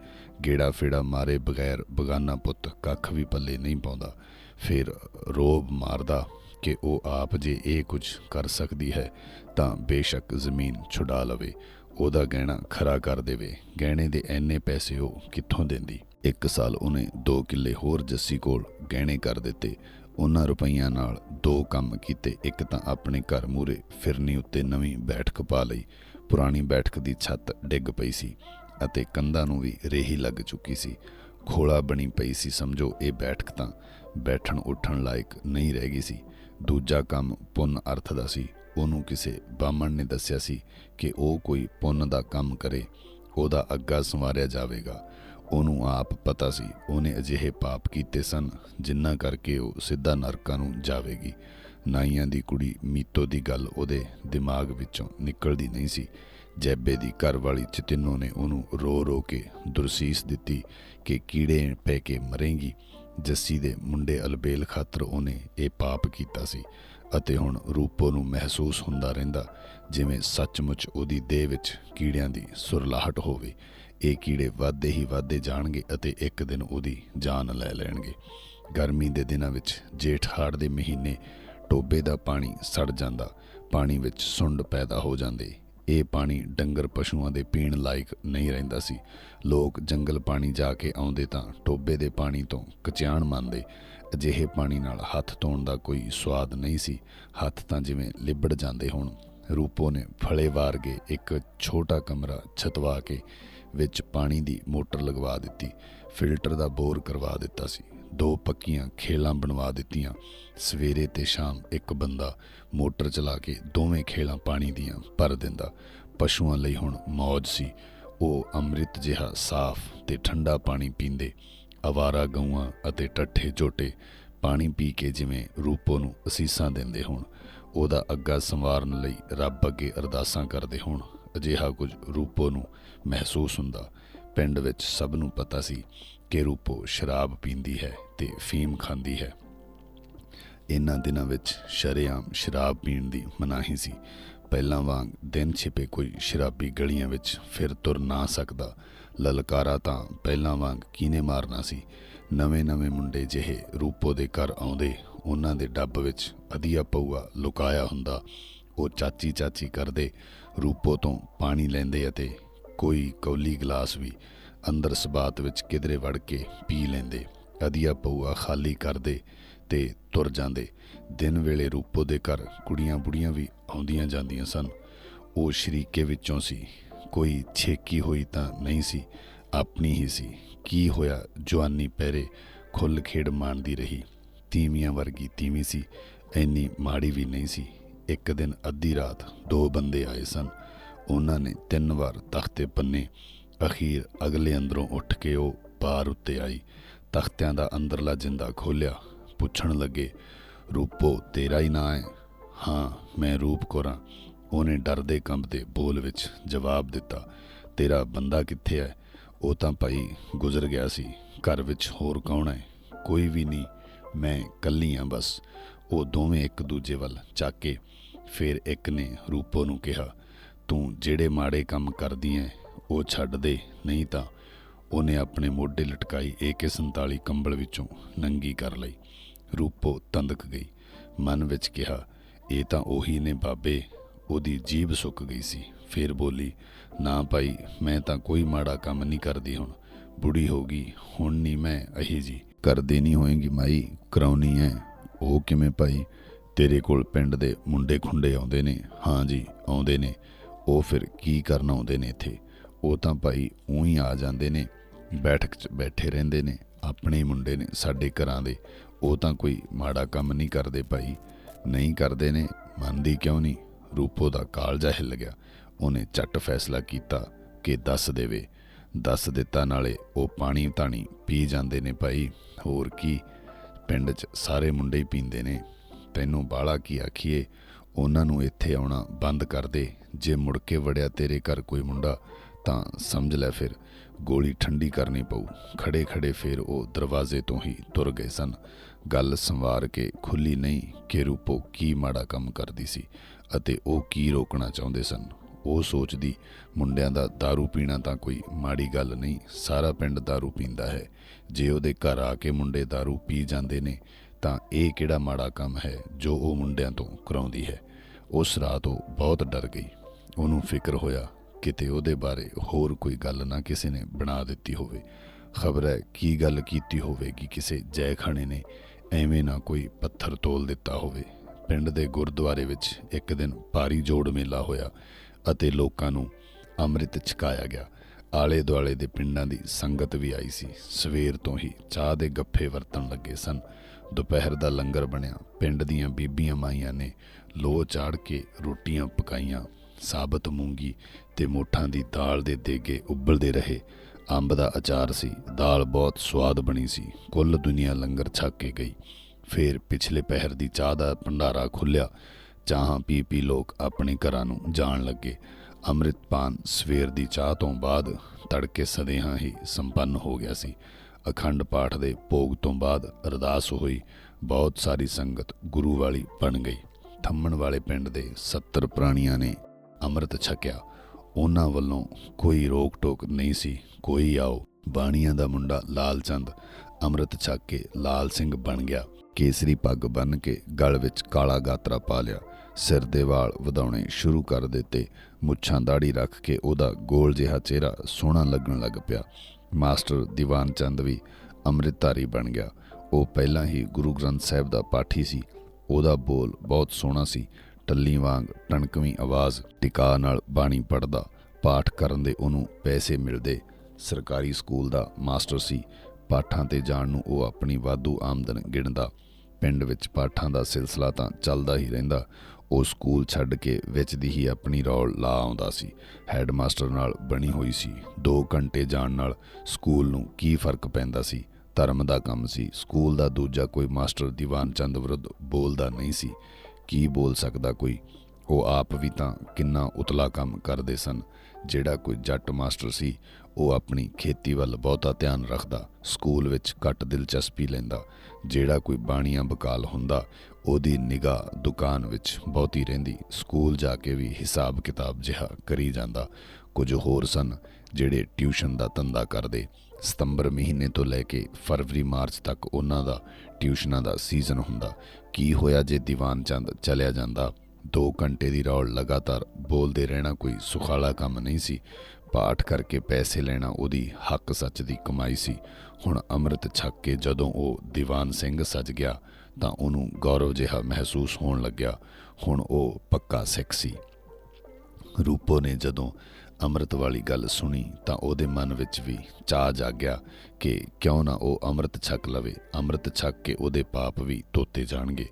ਗੇੜਾ ਫੇੜਾ ਮਾਰੇ ਬਗੈਰ ਬਗਾਨਾ ਪੁੱਤ ਕੱਖ ਵੀ ਪੱਲੇ ਨਹੀਂ ਪਾਉਂਦਾ। ਫਿਰ ਰੋਬ ਮਾਰਦਾ ਕਿ ਉਹ ਆਪ ਜੇ ਇਹ ਕੁਝ ਕਰ ਸਕਦੀ ਹੈ ਤਾਂ ਬੇਸ਼ੱਕ ਜ਼ਮੀਨ ਛੁਡਾ ਲਵੇ। ਉਹਦਾ ਗਹਿਣਾ ਖਰਾ ਕਰ ਦੇਵੇ। ਗਹਿਣੇ ਦੇ ਐਨੇ ਪੈਸੇ ਉਹ ਕਿੱਥੋਂ ਦਿੰਦੀ? ਇੱਕ ਸਾਲ ਉਹਨੇ 2 ਕਿੱਲੇ ਹੋਰ ਜੱਸੀ ਕੋਲ ਗਹਿਣੇ ਕਰ ਦਿੱਤੇ। ਉਹਨਾਂ ਰੁਪਈਆਂ ਨਾਲ ਦੋ ਕੰਮ ਕੀਤੇ। ਇੱਕ ਤਾਂ ਆਪਣੇ ਘਰ ਮੂਰੇ ਫਿਰਨੀ ਉੱਤੇ ਨਵੀਂ ਬੈਠਕ ਪਾ ਲਈ। ਪੁਰਾਣੀ ਬੈਠਕ ਦੀ ਛੱਤ ਡਿੱਗ ਪਈ ਸੀ ਅਤੇ ਕੰਧਾਂ ਨੂੰ ਵੀ ਰੇਹੀ ਲੱਗ ਚੁੱਕੀ ਸੀ। ਖੋਲਾ ਬਣੀ ਪਈ ਸੀ, ਸਮਝੋ ਇਹ ਬੈਠਕ ਤਾਂ ਬੈਠਣ ਉੱਠਣ ਲਾਇਕ ਨਹੀਂ ਰਹਿ ਗਈ ਸੀ। ਦੂਜਾ ਕੰਮ ਪੁੰਨ ਅਰਥ ਦਾ ਸੀ। ਉਹਨੂੰ ਕਿਸੇ ਬਾਹਮਣ ਨੇ ਦੱਸਿਆ ਸੀ ਕਿ ਉਹ ਕੋਈ ਪੁੰਨ ਦਾ ਕੰਮ ਕਰੇ, ਉਹਦਾ ਅੱਗਾ ਸੰਵਾਰਿਆ ਜਾਵੇਗਾ। ਉਹਨੂੰ ਆਪ ਪਤਾ ਸੀ, ਉਹਨੇ ਅਜਿਹੇ ਪਾਪ ਕੀਤੇ ਸਨ ਜਿੰਨਾ ਕਰਕੇ ਉਹ ਸਿੱਧਾ ਨਰਕਾਂ ਨੂੰ ਜਾਵੇਗੀ। ਨਾਈਆਂ ਦੀ ਕੁੜੀ ਮੀਤੋ ਦੀ ਗੱਲ ਉਹਦੇ ਦਿਮਾਗ ਵਿੱਚੋਂ ਨਿਕਲਦੀ ਨਹੀਂ ਸੀ। ਜੈਬੇ ਦੀ ਘਰ ਵਾਲੀ ਚਿਤਨੋ ਨੇ ਉਹਨੂੰ ਰੋ ਰੋ ਕੇ ਦੁਰਸੀਸ ਦਿੱਤੀ ਕਿ ਕੀੜੇ ਪੈ ਕੇ ਮਰੇਂਗੀ। ਜੱਸੀ ਦੇ ਮੁੰਡੇ ਅਲਬੇਲ ਖਾਤਰ ਉਹਨੇ ਇਹ ਪਾਪ ਕੀਤਾ ਸੀ ਅਤੇ ਹੁਣ ਰੂਪੋ ਨੂੰ ਮਹਿਸੂਸ ਹੁੰਦਾ ਰਹਿੰਦਾ ਜਿਵੇਂ ਸੱਚਮੁੱਚ ਉਹਦੀ ਦੇਹ ਵਿੱਚ ਕੀੜਿਆਂ ਦੀ ਸੁਰਲਾਹਟ ਹੋਵੇ। ਇਹ ਕੀੜੇ ਵੱਧਦੇ ਹੀ ਵੱਧਦੇ ਜਾਣਗੇ ਅਤੇ ਇੱਕ ਦਿਨ ਉਹਦੀ ਜਾਨ ਲੈ ਲੈਣਗੇ। ਗਰਮੀ ਦੇ ਦਿਨਾਂ ਵਿੱਚ ਜੇਠ ਹਾੜ ਦੇ ਮਹੀਨੇ ਟੋਬੇ ਦਾ ਪਾਣੀ ਸੜ ਜਾਂਦਾ, ਪਾਣੀ ਵਿੱਚ ਸੁੰਡ ਪੈਦਾ ਹੋ ਜਾਂਦੇ। ਇਹ ਪਾਣੀ ਡੰਗਰ ਪਸ਼ੂਆਂ ਦੇ ਪੀਣ ਲਾਇਕ ਨਹੀਂ ਰਹਿੰਦਾ ਸੀ। ਲੋਕ ਜੰਗਲ ਪਾਣੀ ਜਾ ਕੇ ਆਉਂਦੇ ਤਾਂ ਟੋਬੇ ਦੇ ਪਾਣੀ ਤੋਂ ਕਚਿਆਣ ਮੰਨਦੇ। ਅਜਿਹੇ ਪਾਣੀ ਨਾਲ ਹੱਥ ਧੋਣ ਦਾ ਕੋਈ ਸਵਾਦ ਨਹੀਂ ਸੀ। ਹੱਥ ਤਾਂ ਜਿਵੇਂ ਲਿਬੜ ਜਾਂਦੇ ਹੋਣ। ਰੂਪੋ ਨੇ ਫਲੇ ਵਾਰ ਕੇ ਇੱਕ ਛੋਟਾ ਕਮਰਾ ਛਤਵਾ ਕੇ ਵਿੱਚ ਪਾਣੀ ਦੀ ਮੋਟਰ ਲਗਵਾ ਦਿੱਤੀ। ਫਿਲਟਰ ਦਾ ਬੋਰ ਕਰਵਾ ਦਿੱਤਾ ਸੀ। ਦੋ ਪੱਕੀਆਂ ਖੇਲਾਂ ਬਣਵਾ ਦਿੱਤੀਆਂ। ਸਵੇਰੇ ਤੇ ਸ਼ਾਮ ਇੱਕ ਬੰਦਾ ਮੋਟਰ ਚਲਾ ਕੇ ਦੋਵੇਂ ਖੇਲਾਂ ਪਾਣੀ ਦੀਆਂ ਭਰ ਦਿੰਦਾ। ਪਸ਼ੂਆਂ ਲਈ ਹੁਣ ਮੌਜ ਸੀ। ਉਹ ਅੰਮ੍ਰਿਤ ਜਿਹਾ ਸਾਫ਼ ਤੇ ਠੰਡਾ ਪਾਣੀ ਪੀਂਦੇ। ਅਵਾਰਾ ਗਊਆਂ ਅਤੇ ਟੱਠੇ ਝੋਟੇ ਪਾਣੀ ਪੀ ਕੇ ਜਿਵੇਂ ਰੂਪੋ ਨੂੰ ਅਸੀਸਾਂ ਦਿੰਦੇ ਹੋਣ। ਉਹਦਾ ਅੱਗਾ ਸੰਵਾਰਨ ਲਈ ਰੱਬ ਅੱਗੇ ਅਰਦਾਸਾਂ ਕਰਦੇ ਹੋਣ। ਅਜਿਹਾ ਕੁਝ ਰੂਪੋ ਨੂੰ ਮਹਿਸੂਸ ਹੁੰਦਾ। ਪਿੰਡ ਵਿੱਚ ਸਭ ਨੂੰ ਪਤਾ ਸੀ ਕਿ ਰੂਪੋ ਸ਼ਰਾਬ ਪੀਂਦੀ ਹੈ ਤੇ ਫੀਮ ਖਾਂਦੀ ਹੈ। ਇਹਨਾਂ ਦਿਨਾਂ ਵਿੱਚ ਸ਼ਰੇਆਮ ਸ਼ਰਾਬ ਪੀਣ ਦੀ ਮਨਾਹੀ ਸੀ। ਪਹਿਲਾਂ ਵਾਂਗ ਦਿਨ ਛਿਪੇ ਕੋਈ ਸ਼ਰਾਬੀ ਗਲੀਆਂ ਵਿੱਚ ਫਿਰ ਤੁਰ ਨਾ ਸਕਦਾ। ਲਲਕਾਰਾ ਤਾਂ ਪਹਿਲਾਂ ਵਾਂਗ ਕੀਨੇ ਮਾਰਨਾ ਸੀ। ਨਵੇਂ-ਨਵੇਂ ਮੁੰਡੇ ਜਿਹੇ ਰੂਪੋ ਦੇ ਘਰ ਆਉਂਦੇ, ਉਹਨਾਂ ਦੇ ਡੱਬ ਵਿੱਚ ਅਧੀਆ ਪਊਆ ਲੁਕਾਇਆ ਹੁੰਦਾ। ਉਹ ਚਾਚੀ ਚਾਚੀ ਕਰਦੇ, ਰੂਪੋ ਤੋਂ ਪਾਣੀ ਲੈਂਦੇ ਅਤੇ ਕੋਈ ਕੌਲੀ ਗਲਾਸ ਵੀ ਅੰਦਰ ਸਬਾਤ ਵਿੱਚ ਕਿਧਰੇ ਵੜ ਕੇ ਪੀ ਲੈਂਦੇ, ਅਧੀਆ ਪਊਆ ਖਾਲੀ ਕਰਦੇ ਤੇ ਤੁਰ ਜਾਂਦੇ। ਦਿਨ ਵੇਲੇ ਰੂਪੋ ਦੇ ਘਰ ਕੁੜੀਆਂ ਬੁੜੀਆਂ ਵੀ ਆਉਂਦੀਆਂ ਜਾਂਦੀਆਂ ਸਨ। ਉਹ ਸ਼ਰੀਕੇ ਵਿੱਚੋਂ ਸੀ। ਕੋਈ ਛੇਕੀ ਹੋਈ ਤਾਂ ਨਹੀਂ ਸੀ, ਆਪਣੀ ਹੀ ਸੀ। ਕੀ ਹੋਇਆ? ਜਵਾਨੀ ਪਹਿਰੇ ਖੁੱਲ ਖੇਡ ਮਾਣਦੀ ਰਹੀ। ਤੀਵੀਆਂ ਵਰਗੀ ਤੀਵੀਂ ਸੀ ਐਨੀ ਮਾੜੀ ਵੀ ਨਹੀਂ ਸੀ। ਇੱਕ ਦਿਨ ਅੱਧੀ ਰਾਤ ਦੋ ਬੰਦੇ ਆਏ ਸਨ। ਉਹਨਾਂ ਨੇ ਤਿੰਨ ਵਾਰ ਤਖਤੇ ਪੰਨੇ ਅਖੀਰ ਅਗਲੇ ਅੰਦਰੋਂ ਉੱਠ ਕੇ ਉਹ ਪਾਰ ਉੱਤੇ ਆਈ। ਤਖਤਿਆਂ ਦਾ ਅੰਦਰਲਾ ਜਿੰਦਾ ਖੋਲਿਆ ਪੁੱਛਣ ਲੱਗੇ, ਰੂਪੋ, ਤੇਰਾ ਹੀ ਨਾਂ ਹੈ ਹਾਂ, ਮੈਂ ਰੂਪ ਕੋਰਾਂ। ਉਹਨੇ ਡਰਦੇ ਕੰਬਦੇ ਬੋਲ ਵਿੱਚ ਜਵਾਬ ਦਿੱਤਾ, ਤੇਰਾ ਬੰਦਾ ਕਿੱਥੇ ਹੈ ਉਹ ਤਾਂ ਭਾਈ ਗੁਜ਼ਰ ਗਿਆ ਸੀ। ਘਰ ਵਿੱਚ ਹੋਰ ਕੌਣ ਹੈ ਕੋਈ ਵੀ ਨਹੀਂ। ਮੈਂ ਕੱਲੀ ਆ ਬਸ। ਉਹ ਦੋਵੇਂ ਇੱਕ ਦੂਜੇ ਵੱਲ ਚੱਕ ਕੇ ਫਿਰ ਇੱਕ ਨੇ ਰੂਪੋ ਨੂੰ ਕਿਹਾ, ਤੂੰ ਜਿਹੜੇ ਮਾੜੇ ਕੰਮ ਕਰਦੀ ਐ ਉਹ ਛੱਡ ਦੇ। ਨਹੀਂ ਤਾਂ ਉਹਨੇ ਆਪਣੇ ਮੋਢੇ ਲਟਕਾਈ AK47 ਕੰਬਲ ਵਿੱਚੋਂ ਨੰਗੀ ਕਰ ਲਈ। ਰੂਪੋ ਤੰਦਕ ਗਈ। ਮਨ ਵਿੱਚ ਕਿਹਾ, ਇਹ ਤਾਂ ਉਹੀ ਨੇ ਬਾਬੇ, ਉਹਦੀ ਜੀਭ ਸੁੱਕ ਗਈ ਸੀ। ਫਿਰ ਬੋਲੀ, ਨਾ ਭਾਈ, ਮੈਂ ਤਾਂ ਕੋਈ ਮਾੜਾ ਕੰਮ ਨਹੀਂ ਕਰਦੀ ਹੁਣ। ਬੁੜੀ ਹੋ ਗਈ, ਹੁਣ ਨਹੀਂ ਮੈਂ ਅਹੀ ਜੀ। ਕਰਦੀ ਨਹੀਂ ਹੋਏਗੀ ਮਾਈ, ਕਰਾਉਣੀ ਐ। ਉਹ ਕਿਵੇਂ ਭਾਈ? ਤੇਰੇ ਕੋਲ ਪਿੰਡ ਦੇ ਮੁੰਡੇ ਖੁੰਡੇ ਆਉਂਦੇ ਨੇ। ਹਾਂ ਜੀ, ਆਉਂਦੇ ਨੇ। ਉਹ ਫਿਰ ਕੀ ਕਰਨ ਆਉਂਦੇ ਨੇ ਇੱਥੇ? ਉਹ ਤਾਂ ਭਾਈ ਉਹੀ ਆ ਜਾਂਦੇ ਨੇ, ਬੈਠਕ 'ਚ ਬੈਠੇ ਰਹਿੰਦੇ ਨੇ, ਆਪਣੇ ਮੁੰਡੇ ਨੇ, ਸਾਡੇ ਘਰਾਂ ਦੇ। ਉਹ ਤਾਂ ਕੋਈ ਮਾੜਾ ਕੰਮ ਨਹੀਂ ਕਰਦੇ ਭਾਈ। ਨਹੀਂ ਕਰਦੇ ਨੇ, ਮੰਨਦੀ ਕਿਉਂ ਨਹੀਂ? ਰੂਪੋ ਦਾ ਕਾਲਜਾ ਹਿੱਲ ਗਿਆ। ਉਹਨੇ ਝੱਟ ਫੈਸਲਾ ਕੀਤਾ ਕਿ ਦੱਸ ਦੇਵੇ। ਦੱਸ ਦਿੱਤਾ ਨਾਲੇ ਉਹ ਪਾਣੀ ਧਾਣੀ ਪੀ ਜਾਂਦੇ ਨੇ ਭਾਈ। ਹੋਰ ਕੀ, ਪਿੰਡ 'ਚ ਸਾਰੇ ਮੁੰਡੇ ਹੀ ਪੀਂਦੇ ਨੇ। ਤੈਨੂੰ ਬਾਲਾ ਕੀ ਆਖੀਏ, ਉਹਨਾਂ ਨੂੰ ਇੱਥੇ ਆਉਣਾ ਬੰਦ ਕਰ ਦੇ। ਜੇ ਮੁੜ ਕੇ ਵੜਿਆ ਤੇਰੇ ਘਰ ਕੋਈ ਮੁੰਡਾ ਤਾਂ ਸਮਝ ਲੈ ਫਿਰ ਗੋਲੀ ਠੰਡੀ ਕਰਨੀ ਪਊ ਖੜੇ ਖੜੇ ਫਿਰ ਉਹ ਦਰਵਾਜ਼ੇ ਤੋਂ ਹੀ ਤੁਰ ਗਏ ਸਨ ਗੱਲ ਸੰਵਾਰ ਕੇ ਖੁੱਲੀ ਨਹੀਂ ਕਿ ਰੂਪੋ ਕੀ ਮਾੜਾ ਕੰਮ ਕਰਦੀ ਸੀ ਅਤੇ ਉਹ ਕੀ ਰੋਕਣਾ ਚਾਹੁੰਦੇ ਸਨ ਉਹ ਸੋਚਦੀ ਮੁੰਡਿਆਂ ਦਾ दारू ਪੀਣਾ ਤਾਂ ਕੋਈ ਮਾੜੀ ਗੱਲ ਨਹੀਂ ਸਾਰਾ ਪਿੰਡ दारू ਪੀਂਦਾ ਹੈ ਜੇ ਉਹਦੇ ਘਰ ਆ ਕੇ ਮੁੰਡੇ दारू ਪੀ ਜਾਂਦੇ ਨੇ ਤਾਂ ਇਹ ਕਿਹੜਾ ਮਾੜਾ ਕੰਮ ਹੈ ਜੋ ਉਹ ਮੁੰਡਿਆਂ ਤੋਂ ਕਰਾਉਂਦੀ ਹੈ ਉਸ ਰਾਤ ਉਹ ਬਹੁਤ ਡਰ ਗਈ ਉਹਨੂੰ ਫਿਕਰ ਹੋਇਆ ਕਿਤੇ ਉਹਦੇ ਬਾਰੇ ਹੋਰ ਕੋਈ ਗੱਲ ਨਾ ਕਿਸੇ ਨੇ ਬਣਾ ਦਿੱਤੀ ਹੋਵੇ। ਖਬਰ ਹੈ, ਕੀ ਗੱਲ ਕੀਤੀ ਹੋਵੇਗੀ ਕਿਸੇ ਜੈਖਾਣੇ ਨੇ, ਐਵੇਂ ਨਾ ਕੋਈ ਪੱਥਰ ਤੋਲ ਦਿੱਤਾ ਹੋਵੇ। ਪਿੰਡ ਦੇ ਗੁਰਦੁਆਰੇ ਵਿੱਚ ਇੱਕ ਦਿਨ ਭਾਰੀ ਜੋੜ ਮੇਲਾ ਹੋਇਆ ਅਤੇ ਲੋਕਾਂ ਨੂੰ ਅੰਮ੍ਰਿਤ ਛਕਾਇਆ ਗਿਆ। ਆਲੇ ਦੁਆਲੇ ਦੇ ਪਿੰਡਾਂ ਦੀ ਸੰਗਤ ਵੀ ਆਈ ਸੀ। ਸਵੇਰ ਤੋਂ ਹੀ ਚਾਹ ਦੇ ਗੱਫੇ ਵਰਤਣ ਲੱਗੇ ਸਨ। ਦੁਪਹਿਰ ਦਾ ਲੰਗਰ ਬਣਿਆ। ਪਿੰਡ ਦੀਆਂ ਬੀਬੀਆਂ ਮਾਈਆਂ ਨੇ ਲੋਹ ਚਾੜ ਕੇ ਰੋਟੀਆਂ ਪਕਾਈਆਂ। ਸਾਬਤ ਮੂੰਗੀ ਤੇ ਮੋਠਾਂ ਦੀ ਦਾਲ ਦੇ ਦੇਗੇ ਉੱਬਲਦੇ ਰਹੇ। ਅੰਬ ਦਾ ਅਚਾਰ ਸੀ, ਦਾਲ ਬਹੁਤ ਸਵਾਦ ਬਣੀ ਸੀ, ਕੁੱਲ ਦੁਨੀਆ ਲੰਗਰ ਛੱਕ ਕੇ ਗਈ। ਫੇਰ ਪਿਛਲੇ ਪਹਿਰ ਦੀ ਚਾਹ ਦਾ ਭੰਡਾਰਾ ਖੁੱਲਿਆ ਚਾਹਾਂ ਪੀ ਪੀ ਲੋਕ ਆਪਣੇ ਘਰਾਂ ਨੂੰ ਜਾਣ ਲੱਗੇ। ਅੰਮ੍ਰਿਤਪਾਨ ਸਵੇਰ ਦੀ ਚਾਹ ਤੋਂ ਬਾਅਦ ਤੜਕੇ ਸਦੇਹਾਂ ਹੀ ਸੰਪੰਨ ਹੋ ਗਿਆ ਸੀ। ਅਖੰਡ ਪਾਠ ਦੇ ਭੋਗ ਤੋਂ ਬਾਅਦ ਅਰਦਾਸ ਹੋਈ, ਬਹੁਤ ਸਾਰੀ ਸੰਗਤ ਗੁਰੂ ਵਾਲੀ ਬਣ ਗਈ। ਥੰਮਣ ਵਾਲੇ ਪਿੰਡ ਦੇ 70 ਪ੍ਰਾਣੀਆਂ ਨੇ ਅੰਮ੍ਰਿਤ ਛਕਿਆ। ਉਹਨਾਂ ਵੱਲੋਂ ਕੋਈ ਰੋਕ ਟੋਕ ਨਹੀਂ ਸੀ। ਕੋਈ ਆਓ, ਬਾਣੀਆਂ ਦਾ ਮੁੰਡਾ ਲਾਲ ਚੰਦ ਅੰਮ੍ਰਿਤ ਛਕ ਕੇ ਲਾਲ ਸਿੰਘ ਬਣ ਗਿਆ। ਕੇਸਰੀ ਪੱਗ ਬੰਨ ਕੇ ਗਲ ਵਿੱਚ ਕਾਲਾ ਗਾਤਰਾ ਪਾ ਲਿਆ। ਸਿਰ ਦੇ ਵਾਲ ਵਧਾਉਣੇ ਸ਼ੁਰੂ ਕਰ ਦਿੱਤੇ। ਮੁੱਛਾਂ ਦਾੜੀ ਰੱਖ ਕੇ ਉਹਦਾ ਗੋਲ ਜਿਹਾ ਚਿਹਰਾ ਸੋਹਣਾ ਲੱਗਣ ਲੱਗ ਪਿਆ। ਮਾਸਟਰ ਦੀਵਾਨ ਚੰਦ ਵੀ ਅੰਮ੍ਰਿਤਧਾਰੀ ਬਣ ਗਿਆ। ਉਹ ਪਹਿਲਾਂ ਹੀ ਗੁਰੂ ਗ੍ਰੰਥ ਸਾਹਿਬ ਦਾ ਪਾਠੀ ਸੀ। ਉਹਦਾ ਬੋਲ ਬਹੁਤ ਸੋਹਣਾ ਸੀ। ਟੱਲੀ ਵਾਂਗ ਟਣਕਵੀਂ ਆਵਾਜ਼ ਟਿਕਾ ਨਾਲ ਬਾਣੀ ਪੜਦਾ ਪਾਠ ਕਰਨ ਦੇ ਉਹਨੂੰ ਪੈਸੇ ਮਿਲਦੇ। ਸਰਕਾਰੀ ਸਕੂਲ ਦਾ ਮਾਸਟਰ ਸੀ। ਪਾਠਾਂ ਤੇ ਜਾਣ ਨੂੰ ਉਹ ਆਪਣੀ ਵਾਧੂ ਆਮਦਨ ਗਿਣਦਾ। ਪਿੰਡ ਵਿੱਚ ਪਾਠਾਂ ਦਾ ਸਿਲਸਿਲਾ ਤਾਂ ਚੱਲਦਾ ਹੀ ਰਹਿੰਦਾ। ਉਹ ਸਕੂਲ ਛੱਡ ਕੇ ਵਿੱਚ ਦੀ ਹੀ ਆਪਣੀ ਰੌਲ ਲਾ ਆਉਂਦਾ ਸੀ। ਹੈੱਡਮਾਸਟਰ ਨਾਲ ਬਣੀ ਹੋਈ ਸੀ। 2 ਘੰਟੇ ਜਾਣ ਨਾਲ ਸਕੂਲ ਨੂੰ ਕੀ ਫ਼ਰਕ ਪੈਂਦਾ ਸੀ? ਧਰਮ ਦਾ ਕੰਮ ਸੀ। ਸਕੂਲ ਦਾ ਦੂਜਾ ਕੋਈ ਮਾਸਟਰ ਦੀਵਾਨ ਚੰਦ ਵਿਰੁੱਧ ਬੋਲਦਾ ਨਹੀਂ ਸੀ। ਕੀ ਬੋਲ ਸਕਦਾ ਕੋਈ? ਉਹ ਆਪ ਵੀ ਤਾਂ ਕਿੰਨਾ ਉਤਲਾ ਕੰਮ ਕਰਦੇ ਸਨ। ਜਿਹੜਾ ਕੋਈ ਜੱਟ ਮਾਸਟਰ ਸੀ, ਉਹ ਆਪਣੀ ਖੇਤੀ ਵੱਲ ਬਹੁਤਾ ਧਿਆਨ ਰੱਖਦਾ, ਸਕੂਲ ਵਿੱਚ ਘੱਟ ਦਿਲਚਸਪੀ ਲੈਂਦਾ। ਜਿਹੜਾ ਕੋਈ ਬਾਣੀਆਂ ਬਕਾਲ ਹੁੰਦਾ, ਉਹਦੀ ਨਿਗਾਹ ਦੁਕਾਨ ਵਿੱਚ ਬਹੁਤੀ ਰਹਿੰਦੀ। ਸਕੂਲ ਜਾ ਕੇ ਵੀ ਹਿਸਾਬ ਕਿਤਾਬ ਜਿਹਾ ਕਰੀ ਜਾਂਦਾ। ਕੁਝ ਹੋਰ ਸਨ, ਜਿਹੜੇ ਟਿਊਸ਼ਨ ਦਾ ਧੰਦਾ ਕਰਦੇ। ਸਤੰਬਰ ਮਹੀਨੇ ਤੋਂ ਲੈ ਕੇ ਫਰਵਰੀ, ਮਾਰਚ ਤੱਕ ਉਹਨਾਂ ਦਾ ਟਿਊਸ਼ਨਾਂ ਦਾ ਸੀਜ਼ਨ ਹੁੰਦਾ। ਕੀ ਹੋਇਆ ਜੇ ਦੀਵਾਨ ਚੰਦ ਚਲਿਆ ਜਾਂਦਾ? 2 ਘੰਟੇ ਦੀ ਰੌਲ ਲਗਾਤਾਰ ਬੋਲਦੇ ਰਹਿਣਾ ਕੋਈ ਸੁਖਾਲਾ ਕੰਮ ਨਹੀਂ ਸੀ। ਪਾਠ ਕਰਕੇ ਪੈਸੇ ਲੈਣਾ ਉਹਦੀ ਹੱਕ ਸੱਚ ਦੀ ਕਮਾਈ ਸੀ। ਹੁਣ ਅੰਮ੍ਰਿਤ ਛੱਕ ਕੇ ਜਦੋਂ ਉਹ ਦੀਵਾਨ ਸਿੰਘ ਸਜ ਗਿਆ ਤਾਂ ਉਹਨੂੰ ਗੌਰਵ ਜਿਹਾ ਮਹਿਸੂਸ ਹੋਣ ਲੱਗਿਆ। ਹੁਣ ਉਹ ਪੱਕਾ ਸਿੱਖ ਸੀ। ਰੂਪੋ ਨੇ ਜਦੋਂ ਅੰਮ੍ਰਿਤ ਵਾਲੀ ਗੱਲ ਸੁਣੀ ਤਾਂ ਉਹਦੇ ਮਨ ਵਿੱਚ ਵੀ ਚਾਹ ਜਾਗਿਆ ਕਿ ਕਿਉਂ ਨਾ ਉਹ ਅੰਮ੍ਰਿਤ ਛਕ ਲਵੇ। ਅੰਮ੍ਰਿਤ ਛਕ ਕੇ ਉਹਦੇ ਪਾਪ ਵੀ ਧੋਤੇ ਜਾਣਗੇ।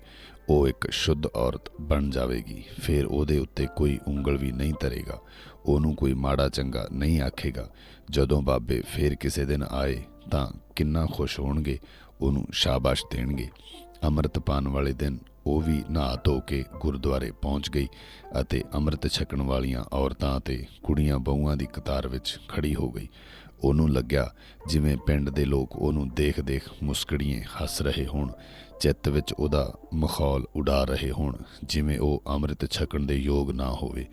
ਉਹ ਇੱਕ ਸ਼ੁੱਧ ਔਰਤ ਬਣ ਜਾਵੇਗੀ। ਫਿਰ ਉਹਦੇ ਉੱਤੇ ਕੋਈ ਉਂਗਲ ਵੀ ਨਹੀਂ ਧਰੇਗਾ ਉਹਨੂੰ ਕੋਈ ਮਾੜਾ ਚੰਗਾ ਨਹੀਂ ਆਖੇਗਾ। ਜਦੋਂ ਬਾਬੇ ਫੇਰ ਕਿਸੇ ਦਿਨ ਆਏ ਤਾਂ ਕਿੰਨਾ ਖੁਸ਼ ਹੋਣਗੇ, ਉਹਨੂੰ ਸ਼ਾਬਾਸ਼ ਦੇਣਗੇ। ਅੰਮ੍ਰਿਤ ਪਾਣ ਵਾਲੇ ਦਿਨ ਉਹ ਵੀ ਨਹਾ ਧੋ ਕੇ ਗੁਰਦੁਆਰੇ ਪਹੁੰਚ ਗਈ ਅਤੇ ਅੰਮ੍ਰਿਤ ਛਕਣ ਵਾਲੀਆਂ ਔਰਤਾਂ ਅਤੇ ਕੁੜੀਆਂ ਬਹੂਆਂ ਦੀ ਕਤਾਰ ਵਿੱਚ ਖੜੀ ਹੋ ਗਈ। ਉਹਨੂੰ ਲੱਗਿਆ ਜਿਵੇਂ ਪਿੰਡ ਦੇ ਲੋਕ ਉਹਨੂੰ ਦੇਖ-ਦੇਖ ਮੁਸਕੜੀਏ ਹੱਸ ਰਹੇ ਹੋਣ, ਚਿੱਤ ਵਿੱਚ ਉਹਦਾ ਮਖੌਲ ਉਡਾ ਰਹੇ ਹੋਣ, ਜਿਵੇਂ ਉਹ ਅੰਮ੍ਰਿਤ ਛਕਣ ਦੇ ਯੋਗ ਨਾ ਹੋਵੇ।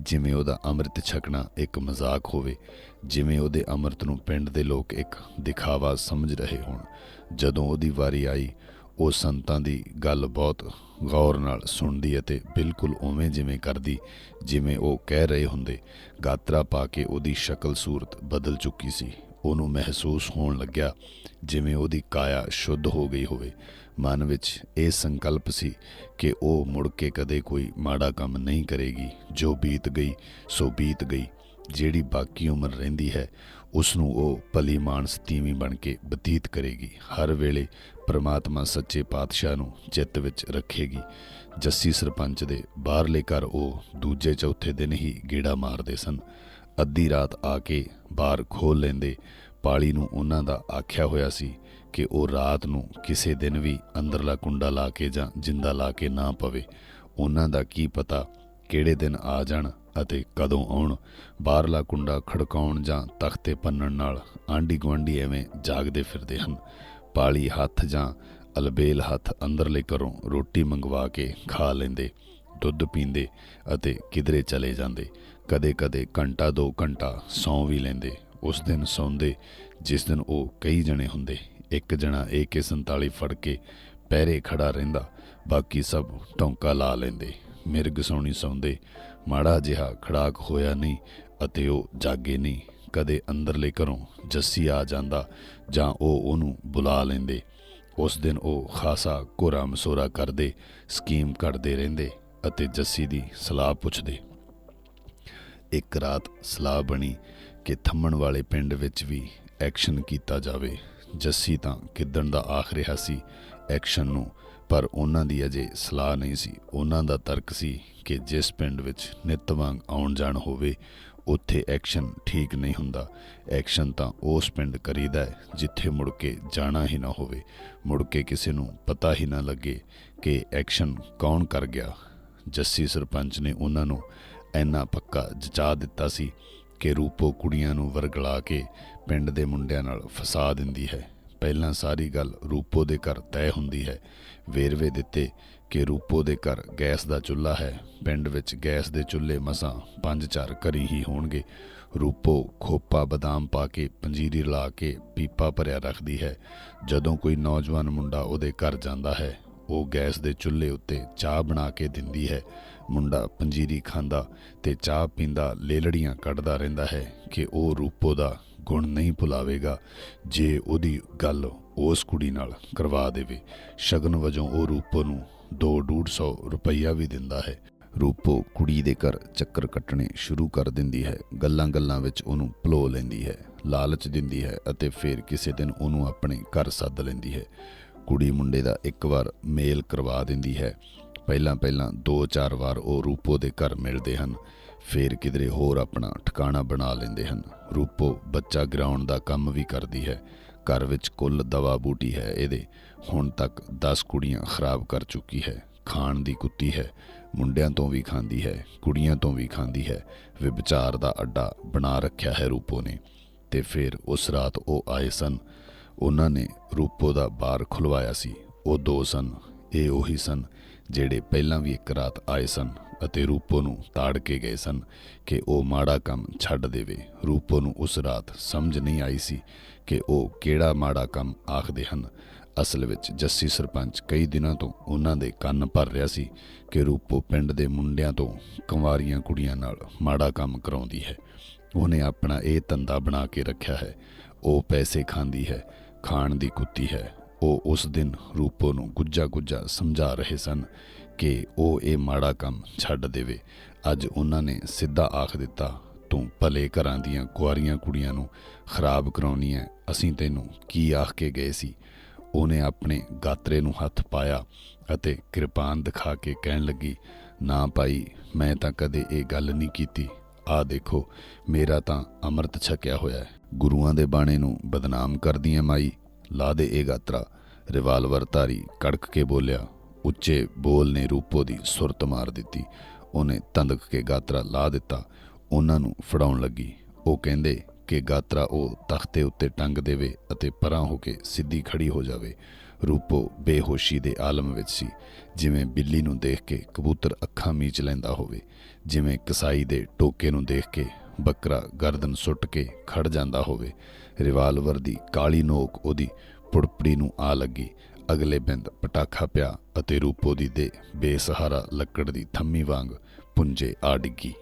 ਜਿਵੇਂ ਉਹਦਾ ਅੰਮ੍ਰਿਤ ਛਕਣਾ ਇੱਕ ਮਜ਼ਾਕ ਹੋਵੇ, ਜਿਵੇਂ ਉਹਦੇ ਅੰਮ੍ਰਿਤ ਨੂੰ ਪਿੰਡ ਦੇ ਲੋਕ ਇੱਕ ਦਿਖਾਵਾ ਸਮਝ ਰਹੇ ਹੋਣ। ਜਦੋਂ ਉਹਦੀ ਵਾਰੀ ਆਈ ਉਹ ਸੰਤਾਂ ਦੀ ਗੱਲ ਬਹੁਤ ਗੌਰ ਨਾਲ ਸੁਣਦੀ ਅਤੇ ਬਿਲਕੁਲ ਉਵੇਂ ਜਿਵੇਂ ਕਰਦੀ, ਜਿਵੇਂ ਉਹ ਕਹਿ ਰਹੇ ਹੁੰਦੇ। ਗਾਤਰਾ ਪਾ ਕੇ ਉਹਦੀ ਸ਼ਕਲ ਸੂਰਤ ਬਦਲ ਚੁੱਕੀ ਸੀ। ਉਹਨੂੰ ਮਹਿਸੂਸ ਹੋਣ ਲੱਗਿਆ ਜਿਵੇਂ ਉਹਦੀ ਕਾਇਆ ਸ਼ੁੱਧ ਹੋ ਗਈ ਹੋਵੇ। ਮਨ ਵਿੱਚ ਇਹ ਸੰਕਲਪ ਸੀ ਕਿ ਉਹ ਮੁੜ ਕੇ ਕਦੇ ਕੋਈ ਮਾੜਾ ਕੰਮ ਨਹੀਂ ਕਰੇਗੀ। ਜੋ ਬੀਤ ਗਈ, ਸੋ ਬੀਤ ਗਈ। ਜਿਹੜੀ ਬਾਕੀ ਉਮਰ ਰਹਿੰਦੀ ਹੈ ਉਸ ਨੂੰ ਉਹ ਭਲੀ ਮਾਨਸ ਤੀਵੀਂ ਬਣ ਕੇ ਬਤੀਤ ਕਰੇਗੀ। ਹਰ ਵੇਲੇ ਪ੍ਰਮਾਤਮਾ ਸੱਚੇ ਪਾਤਸ਼ਾਹ ਨੂੰ ਚਿੱਤ ਵਿੱਚ ਰੱਖੇਗੀ। ਜੱਸੀ ਸਰਪੰਚ ਦੇ ਬਾਹਰਲੇ ਘਰ ਉਹ ਦੂਜੇ ਚੌਥੇ ਦਿਨ ਹੀ ਗੇੜਾ ਮਾਰਦੇ ਸਨ। ਅੱਧੀ ਰਾਤ ਆ ਕੇ ਬਾਹਰ ਖੋਲ ਲੈਂਦੇ। ਪਾਲੀ ਨੂੰ ਉਹਨਾਂ ਦਾ ਆਖਿਆ ਹੋਇਆ ਸੀ ਕਿ ਉਹ ਰਾਤ ਨੂੰ ਕਿਸੇ ਦਿਨ ਵੀ ਅੰਦਰਲਾ ਕੁੰਡਾ ਲਾ ਕੇ ਜਾਂ ਜਿੰਦਾ ਲਾ ਕੇ ਨਾ ਪਵੇ। ਉਹਨਾਂ ਦਾ ਕੀ ਪਤਾ ਕਿਹੜੇ ਦਿਨ ਆ ਜਾਣ। ਅਤੇ ਕਦੋਂ ਆਉਣ, ਬਾਹਰਲਾ ਕੁੰਡਾ ਖੜਕਾਉਣ ਜਾਂ ਤਖਤੇ ਪੰਨਣ ਨਾਲ ਆਂਢੀ ਗੁਆਂਢੀ ਐਵੇਂ ਜਾਗਦੇ ਫਿਰਦੇ ਹਨ। ਪਾਲੀ ਹੱਥ ਜਾਂ ਅਲਬੇਲ ਹੱਥ ਅੰਦਰਲੇ ਘਰੋਂ ਰੋਟੀ ਮੰਗਵਾ ਕੇ ਖਾ ਲੈਂਦੇ, ਦੁੱਧ ਪੀਂਦੇ ਅਤੇ ਕਿਧਰੇ ਚਲੇ ਜਾਂਦੇ। ਕਦੇ-ਕਦੇ ਘੰਟਾ ਦੋ ਘੰਟਾ ਸੌਂ ਵੀ ਲੈਂਦੇ। ਉਸ ਦਿਨ ਸੌਂਦੇ, ਜਿਸ ਦਿਨ ਉਹ ਕਈ ਜਣੇ ਹੁੰਦੇ। ਇੱਕ ਜਣਾ AK47 ਫੜ ਕੇ ਪਹਿਰੇ ਖੜਾ ਰਹਿੰਦਾ, ਬਾਕੀ ਸਭ ਟੌਂਕਾ ਲਾ ਲੈਂਦੇ। ਮਿਰਗ ਸੌਣੀ ਸੌਂਦੇ। ਮਾੜਾ ਜਿਹਾ ਖੜਾਕ ਹੋਇਆ ਨਹੀਂ ਅਤੇ ਉਹ ਜਾਗੇ ਨਹੀਂ। ਕਦੇ ਅੰਦਰਲੇ ਘਰੋਂ ਜੱਸੀ ਆ ਜਾਂਦਾ ਜਾਂ ਉਹ ਉਹਨੂੰ ਬੁਲਾ ਲੈਂਦੇ। ਉਸ ਦਿਨ ਉਹ ਖਾਸਾ ਕੋਰਾ ਮਸੋਰਾ ਕਰਦੇ, ਸਕੀਮ ਕੱਢਦੇ ਰਹਿੰਦੇ ਅਤੇ ਜੱਸੀ ਦੀ ਸਲਾਹ ਪੁੱਛਦੇ। ਇੱਕ ਰਾਤ ਸਲਾਹ ਬਣੀ ਕਿ ਥੰਮਣ ਵਾਲੇ ਪਿੰਡ ਵਿੱਚ ਵੀ ਐਕਸ਼ਨ ਕੀਤਾ ਜਾਵੇ। ਜੱਸੀ ਤਾਂ ਕਿਦਣ ਦਾ ਆਖ ਰਿਹਾ ਸੀ, ਐਕਸ਼ਨ ਨੂੰ ਪਰ ਉਹਨਾਂ ਦੀ ਅਜੇ ਸਲਾਹ ਨਹੀਂ ਸੀ। ਉਹਨਾਂ ਦਾ ਤਰਕ ਸੀ ਕਿ ਜਿਸ ਪਿੰਡ ਵਿੱਚ ਨਿੱਤ ਵਾਂਗ ਆਉਣ ਜਾਣ ਹੋਵੇ, ਉੱਥੇ ਐਕਸ਼ਨ ਠੀਕ ਨਹੀਂ ਹੁੰਦਾ। ਐਕਸ਼ਨ ਤਾਂ ਉਸ ਪਿੰਡ ਕਰੀਦਾ ਹੈ, ਜਿੱਥੇ ਮੁੜ ਕੇ ਜਾਣਾ ਹੀ ਨਾ ਹੋਵੇ। ਮੁੜ ਕੇ ਕਿਸੇ ਨੂੰ ਪਤਾ ਹੀ ਨਾ ਲੱਗੇ ਕਿ ਐਕਸ਼ਨ ਕੌਣ ਕਰ ਗਿਆ। ਜੱਸੀ ਸਰਪੰਚ ਨੇ ਉਹਨਾਂ ਨੂੰ ਐਨਾ ਪੱਕਾ ਜਚਾ ਦਿੱਤਾ ਸੀ ਕਿ ਰੂਪੋ ਕੁੜੀਆਂ ਨੂੰ ਵਰਗਲਾ ਕੇ ਪਿੰਡ ਦੇ ਮੁੰਡਿਆਂ ਨਾਲ ਫਸਾ ਦਿੰਦੀ ਹੈ। ਪਹਿਲਾਂ ਸਾਰੀ ਗੱਲ ਰੂਪੋ ਦੇ ਘਰ ਤੈਅ ਹੁੰਦੀ ਹੈ। ਵੇਰਵੇ ਦਿੱਤੇ ਕਿ ਰੂਪੋ ਦੇ ਘਰ ਗੈਸ ਦਾ ਚੁੱਲ੍ਹਾ ਹੈ। ਪਿੰਡ ਵਿੱਚ ਗੈਸ ਦੇ ਚੁੱਲ੍ਹੇ ਮਸਾਂ ਪੰਜ ਚਾਰ ਘਰੀ ਹੀ ਹੋਣਗੇ। ਰੂਪੋ ਖੋਪਾ ਬਦਾਮ ਪਾ ਕੇ ਪੰਜੀਰੀ ਲਾ ਕੇ ਪੀਪਾ ਭਰਿਆ ਰੱਖਦੀ ਹੈ। ਜਦੋਂ ਕੋਈ ਨੌਜਵਾਨ ਮੁੰਡਾ ਉਹਦੇ ਘਰ ਜਾਂਦਾ ਹੈ, ਉਹ ਗੈਸ ਦੇ ਚੁੱਲ੍ਹੇ ਉੱਤੇ ਚਾਹ ਬਣਾ ਕੇ ਦਿੰਦੀ ਹੈ। ਮੁੰਡਾ ਪੰਜੀਰੀ ਖਾਂਦਾ ਤੇ ਚਾਹ ਪੀਂਦਾ ਲੇਲੜੀਆਂ ਕੱਢਦਾ ਰਹਿੰਦਾ ਹੈ ਕਿ ਉਹ ਰੂਪੋ ਦਾ ਗੁਣ ਨਹੀਂ ਭੁਲਾਵੇਗਾ, ਜੇ ਉਹਦੀ ਗੱਲ ਉਸ ਕੁੜੀ ਨਾਲ ਕਰਵਾ ਦੇਵੇ। ਸ਼ਗਨ ਵਜੋਂ ਉਹ ਰੂਪੋ ਨੂੰ 2-150 ਰੁਪਈਆ ਵੀ ਦਿੰਦਾ ਹੈ। ਰੂਪੋ ਕੁੜੀ ਦੇ ਘਰ ਚੱਕਰ ਕੱਟਣੇ ਸ਼ੁਰੂ ਕਰ ਦਿੰਦੀ ਹੈ। ਗੱਲਾਂ-ਗੱਲਾਂ ਵਿੱਚ ਉਹਨੂੰ ਭਲੋ ਲੈਂਦੀ ਹੈ, ਲਾਲਚ ਦਿੰਦੀ ਹੈ ਅਤੇ ਫਿਰ ਕਿਸੇ ਦਿਨ ਉਹਨੂੰ ਆਪਣੇ ਘਰ ਸੱਦ ਲੈਂਦੀ ਹੈ। ਕੁੜੀ ਮੁੰਡੇ ਦਾ ਇੱਕ ਵਾਰ ਮੇਲ ਕਰਵਾ ਦਿੰਦੀ ਹੈ। ਪਹਿਲਾਂ ਪਹਿਲਾਂ ਦੋ ਚਾਰ ਵਾਰ ਉਹ ਰੂਪੋ ਦੇ ਘਰ ਮਿਲਦੇ ਹਨ। ਫਿਰ ਕਿਧਰੇ ਹੋਰ ਆਪਣਾ ਠਿਕਾਣਾ ਬਣਾ ਲੈਂਦੇ ਹਨ। ਰੂਪੋ ਬੱਚਾ ਗਰਾਉਣ ਦਾ ਕੰਮ ਵੀ ਕਰਦੀ ਹੈ। ਘਰ ਵਿੱਚ ਕੁੱਲ ਦਵਾ ਬੂਟੀ ਹੈ ਇਹਦੇ। ਹੁਣ ਤੱਕ 10 ਕੁੜੀਆਂ ਖਰਾਬ ਕਰ ਚੁੱਕੀ ਹੈ। ਖਾਣ ਦੀ ਕੁੱਤੀ ਹੈ। ਮੁੰਡਿਆਂ ਤੋਂ ਵੀ ਖਾਂਦੀ ਹੈ। ਕੁੜੀਆਂ ਤੋਂ ਵੀ ਖਾਂਦੀ ਹੈ। ਵਿਚਾਰ ਦਾ ਅੱਡਾ ਬਣਾ ਰੱਖਿਆ ਹੈ ਰੂਪੋ ਨੇ। ਤੇ ਫਿਰ ਉਸ ਰਾਤ ਉਹ ਆਏ ਸਨ। ਉਹਨਾਂ ਨੇ ਰੂਪੋ ਦਾ ਬਾਰ ਖੁਲਵਾਇਆ ਸੀ। ਉਹ ਦੋ ਸਨ। ਇਹ ਉਹੀ ਸਨ ਜਿਹੜੇ ਪਹਿਲਾਂ ਵੀ ਇੱਕ ਰਾਤ ਆਏ ਸਨ। ਅਤੇ ਰੂਪੋ ਨੂੰ ਤਾੜ ਕੇ ਗਏ ਸਨ ਕਿ ਉਹ ਮਾੜਾ ਕੰਮ ਛੱਡ ਦੇਵੇ। ਰੂਪੋ ਨੂੰ ਉਸ ਰਾਤ ਸਮਝ ਨਹੀਂ ਆਈ ਸੀ ਕਿ ਉਹ ਕਿਹੜਾ ਮਾੜਾ ਕੰਮ ਆਖਦੇ ਹਨ। ਅਸਲ ਵਿੱਚ ਜੱਸੀ ਸਰਪੰਚ ਕਈ ਦਿਨਾਂ ਤੋਂ ਉਹਨਾਂ ਦੇ ਕੰਨ ਭਰ ਰਿਹਾ ਸੀ ਕਿ ਰੂਪੋ ਪਿੰਡ ਦੇ ਮੁੰਡਿਆਂ ਤੋਂ ਕੰਵਾਰੀਆਂ ਕੁੜੀਆਂ ਨਾਲ ਮਾੜਾ ਕੰਮ ਕਰਾਉਂਦੀ ਹੈ। ਉਹਨੇ ਆਪਣਾ ਇਹ ਧੰਦਾ ਬਣਾ ਕੇ ਰੱਖਿਆ ਹੈ। ਉਹ ਪੈਸੇ ਖਾਂਦੀ ਹੈ, ਖਾਣ ਦੀ ਕੁੱਤੀ ਹੈ। ਉਹ ਉਸ ਦਿਨ ਰੂਪੋ ਨੂੰ ਗੁੱਜਾ ਗੁੱਜਾ ਸਮਝਾ ਰਹੇ ਸਨ ਕਿ ਉਹ ਇਹ ਮਾੜਾ ਕੰਮ ਛੱਡ ਦੇਵੇ। ਅੱਜ ਉਹਨਾਂ ਨੇ ਸਿੱਧਾ ਆਖ ਦਿੱਤਾ, ਤੂੰ ਭਲੇ ਘਰਾਂ ਦੀਆਂ ਕੁਆਰੀਆਂ ਕੁੜੀਆਂ ਨੂੰ ਖਰਾਬ ਕਰਾਉਣੀ ਹੈ ਅਸੀਂ ਤੈਨੂੰ ਕੀ ਆਖ ਕੇ ਗਏ ਸੀ? ਉਹਨੇ ਆਪਣੇ ਗਾਤਰੇ ਨੂੰ ਹੱਥ ਪਾਇਆ ਅਤੇ ਕਿਰਪਾਨ ਦਿਖਾ ਕੇ ਕਹਿਣ ਲੱਗੀ, ਨਾ ਭਾਈ, ਮੈਂ ਤਾਂ ਕਦੇ ਇਹ ਗੱਲ ਨਹੀਂ ਕੀਤੀ। ਆ ਦੇਖੋ, ਮੇਰਾ ਤਾਂ ਅੰਮ੍ਰਿਤ ਛਕਿਆ ਹੋਇਆ ਹੈ ਗੁਰੂਆਂ ਦੇ ਬਾਣੇ ਨੂੰ ਬਦਨਾਮ ਕਰਦੀ ਐ ਮਾਈ। ਲਾ ਦੇ ਇਹ ਗਾਤਰਾ। ਰਿਵਾਲਵਰ ਧਾਰੀ ਕੜਕ ਕੇ ਬੋਲਿਆ ਉੱਚੇ ਬੋਲ ਨੇ ਰੂਪੋ ਦੀ ਸੁਰਤ ਮਾਰ ਦਿੱਤੀ। ਉਹਨੇ ਤੰਦਕ ਕੇ ਗਾਤਰਾ ਲਾ ਦਿੱਤਾ। ਉਹਨਾਂ ਨੂੰ ਫੜਾਉਣ ਲੱਗੀ। ਉਹ ਕਹਿੰਦੇ ਕਿ ਗਾਤਰਾ ਉਹ ਤਖਤੇ ਉੱਤੇ ਟੰਗ ਦੇਵੇ ਅਤੇ ਪਰਾਂ ਹੋ ਕੇ ਸਿੱਧੀ ਖੜੀ ਹੋ ਜਾਵੇ। ਰੂਪੋ ਬੇਹੋਸ਼ੀ ਦੇ ਆਲਮ ਵਿੱਚ ਸੀ। ਜਿਵੇਂ ਬਿੱਲੀ ਨੂੰ ਦੇਖ ਕੇ ਕਬੂਤਰ ਅੱਖਾਂ ਮੀਚ ਲੈਂਦਾ ਹੋਵੇ। ਜਿਵੇਂ ਕਸਾਈ ਦੇ ਟੋਕੇ ਨੂੰ ਦੇਖ ਕੇ ਬੱਕਰਾ ਗਰਦਨ ਸੁੱਟ ਕੇ ਖੜ ਜਾਂਦਾ ਹੋਵੇ। ਰਿਵਾਲਵਰ ਦੀ ਕਾਲੀ ਨੋਕ ਉਹਦੀ ਪੁੜਪੜੀ ਨੂੰ ਆ ਲੱਗੀ। ਅਗਲੇ ਬਿੰਦ ਪਟਾਖਾ ਪਿਆ ਅਤੇ ਰੂਪੋ ਦੀ ਦੇ ਬੇਸਹਾਰਾ ਲੱਕੜ ਦੀ ਥੰਮੀ ਵਾਂਗ ਪੁੰਜੇ ਆ ਡਿੱਗੀ।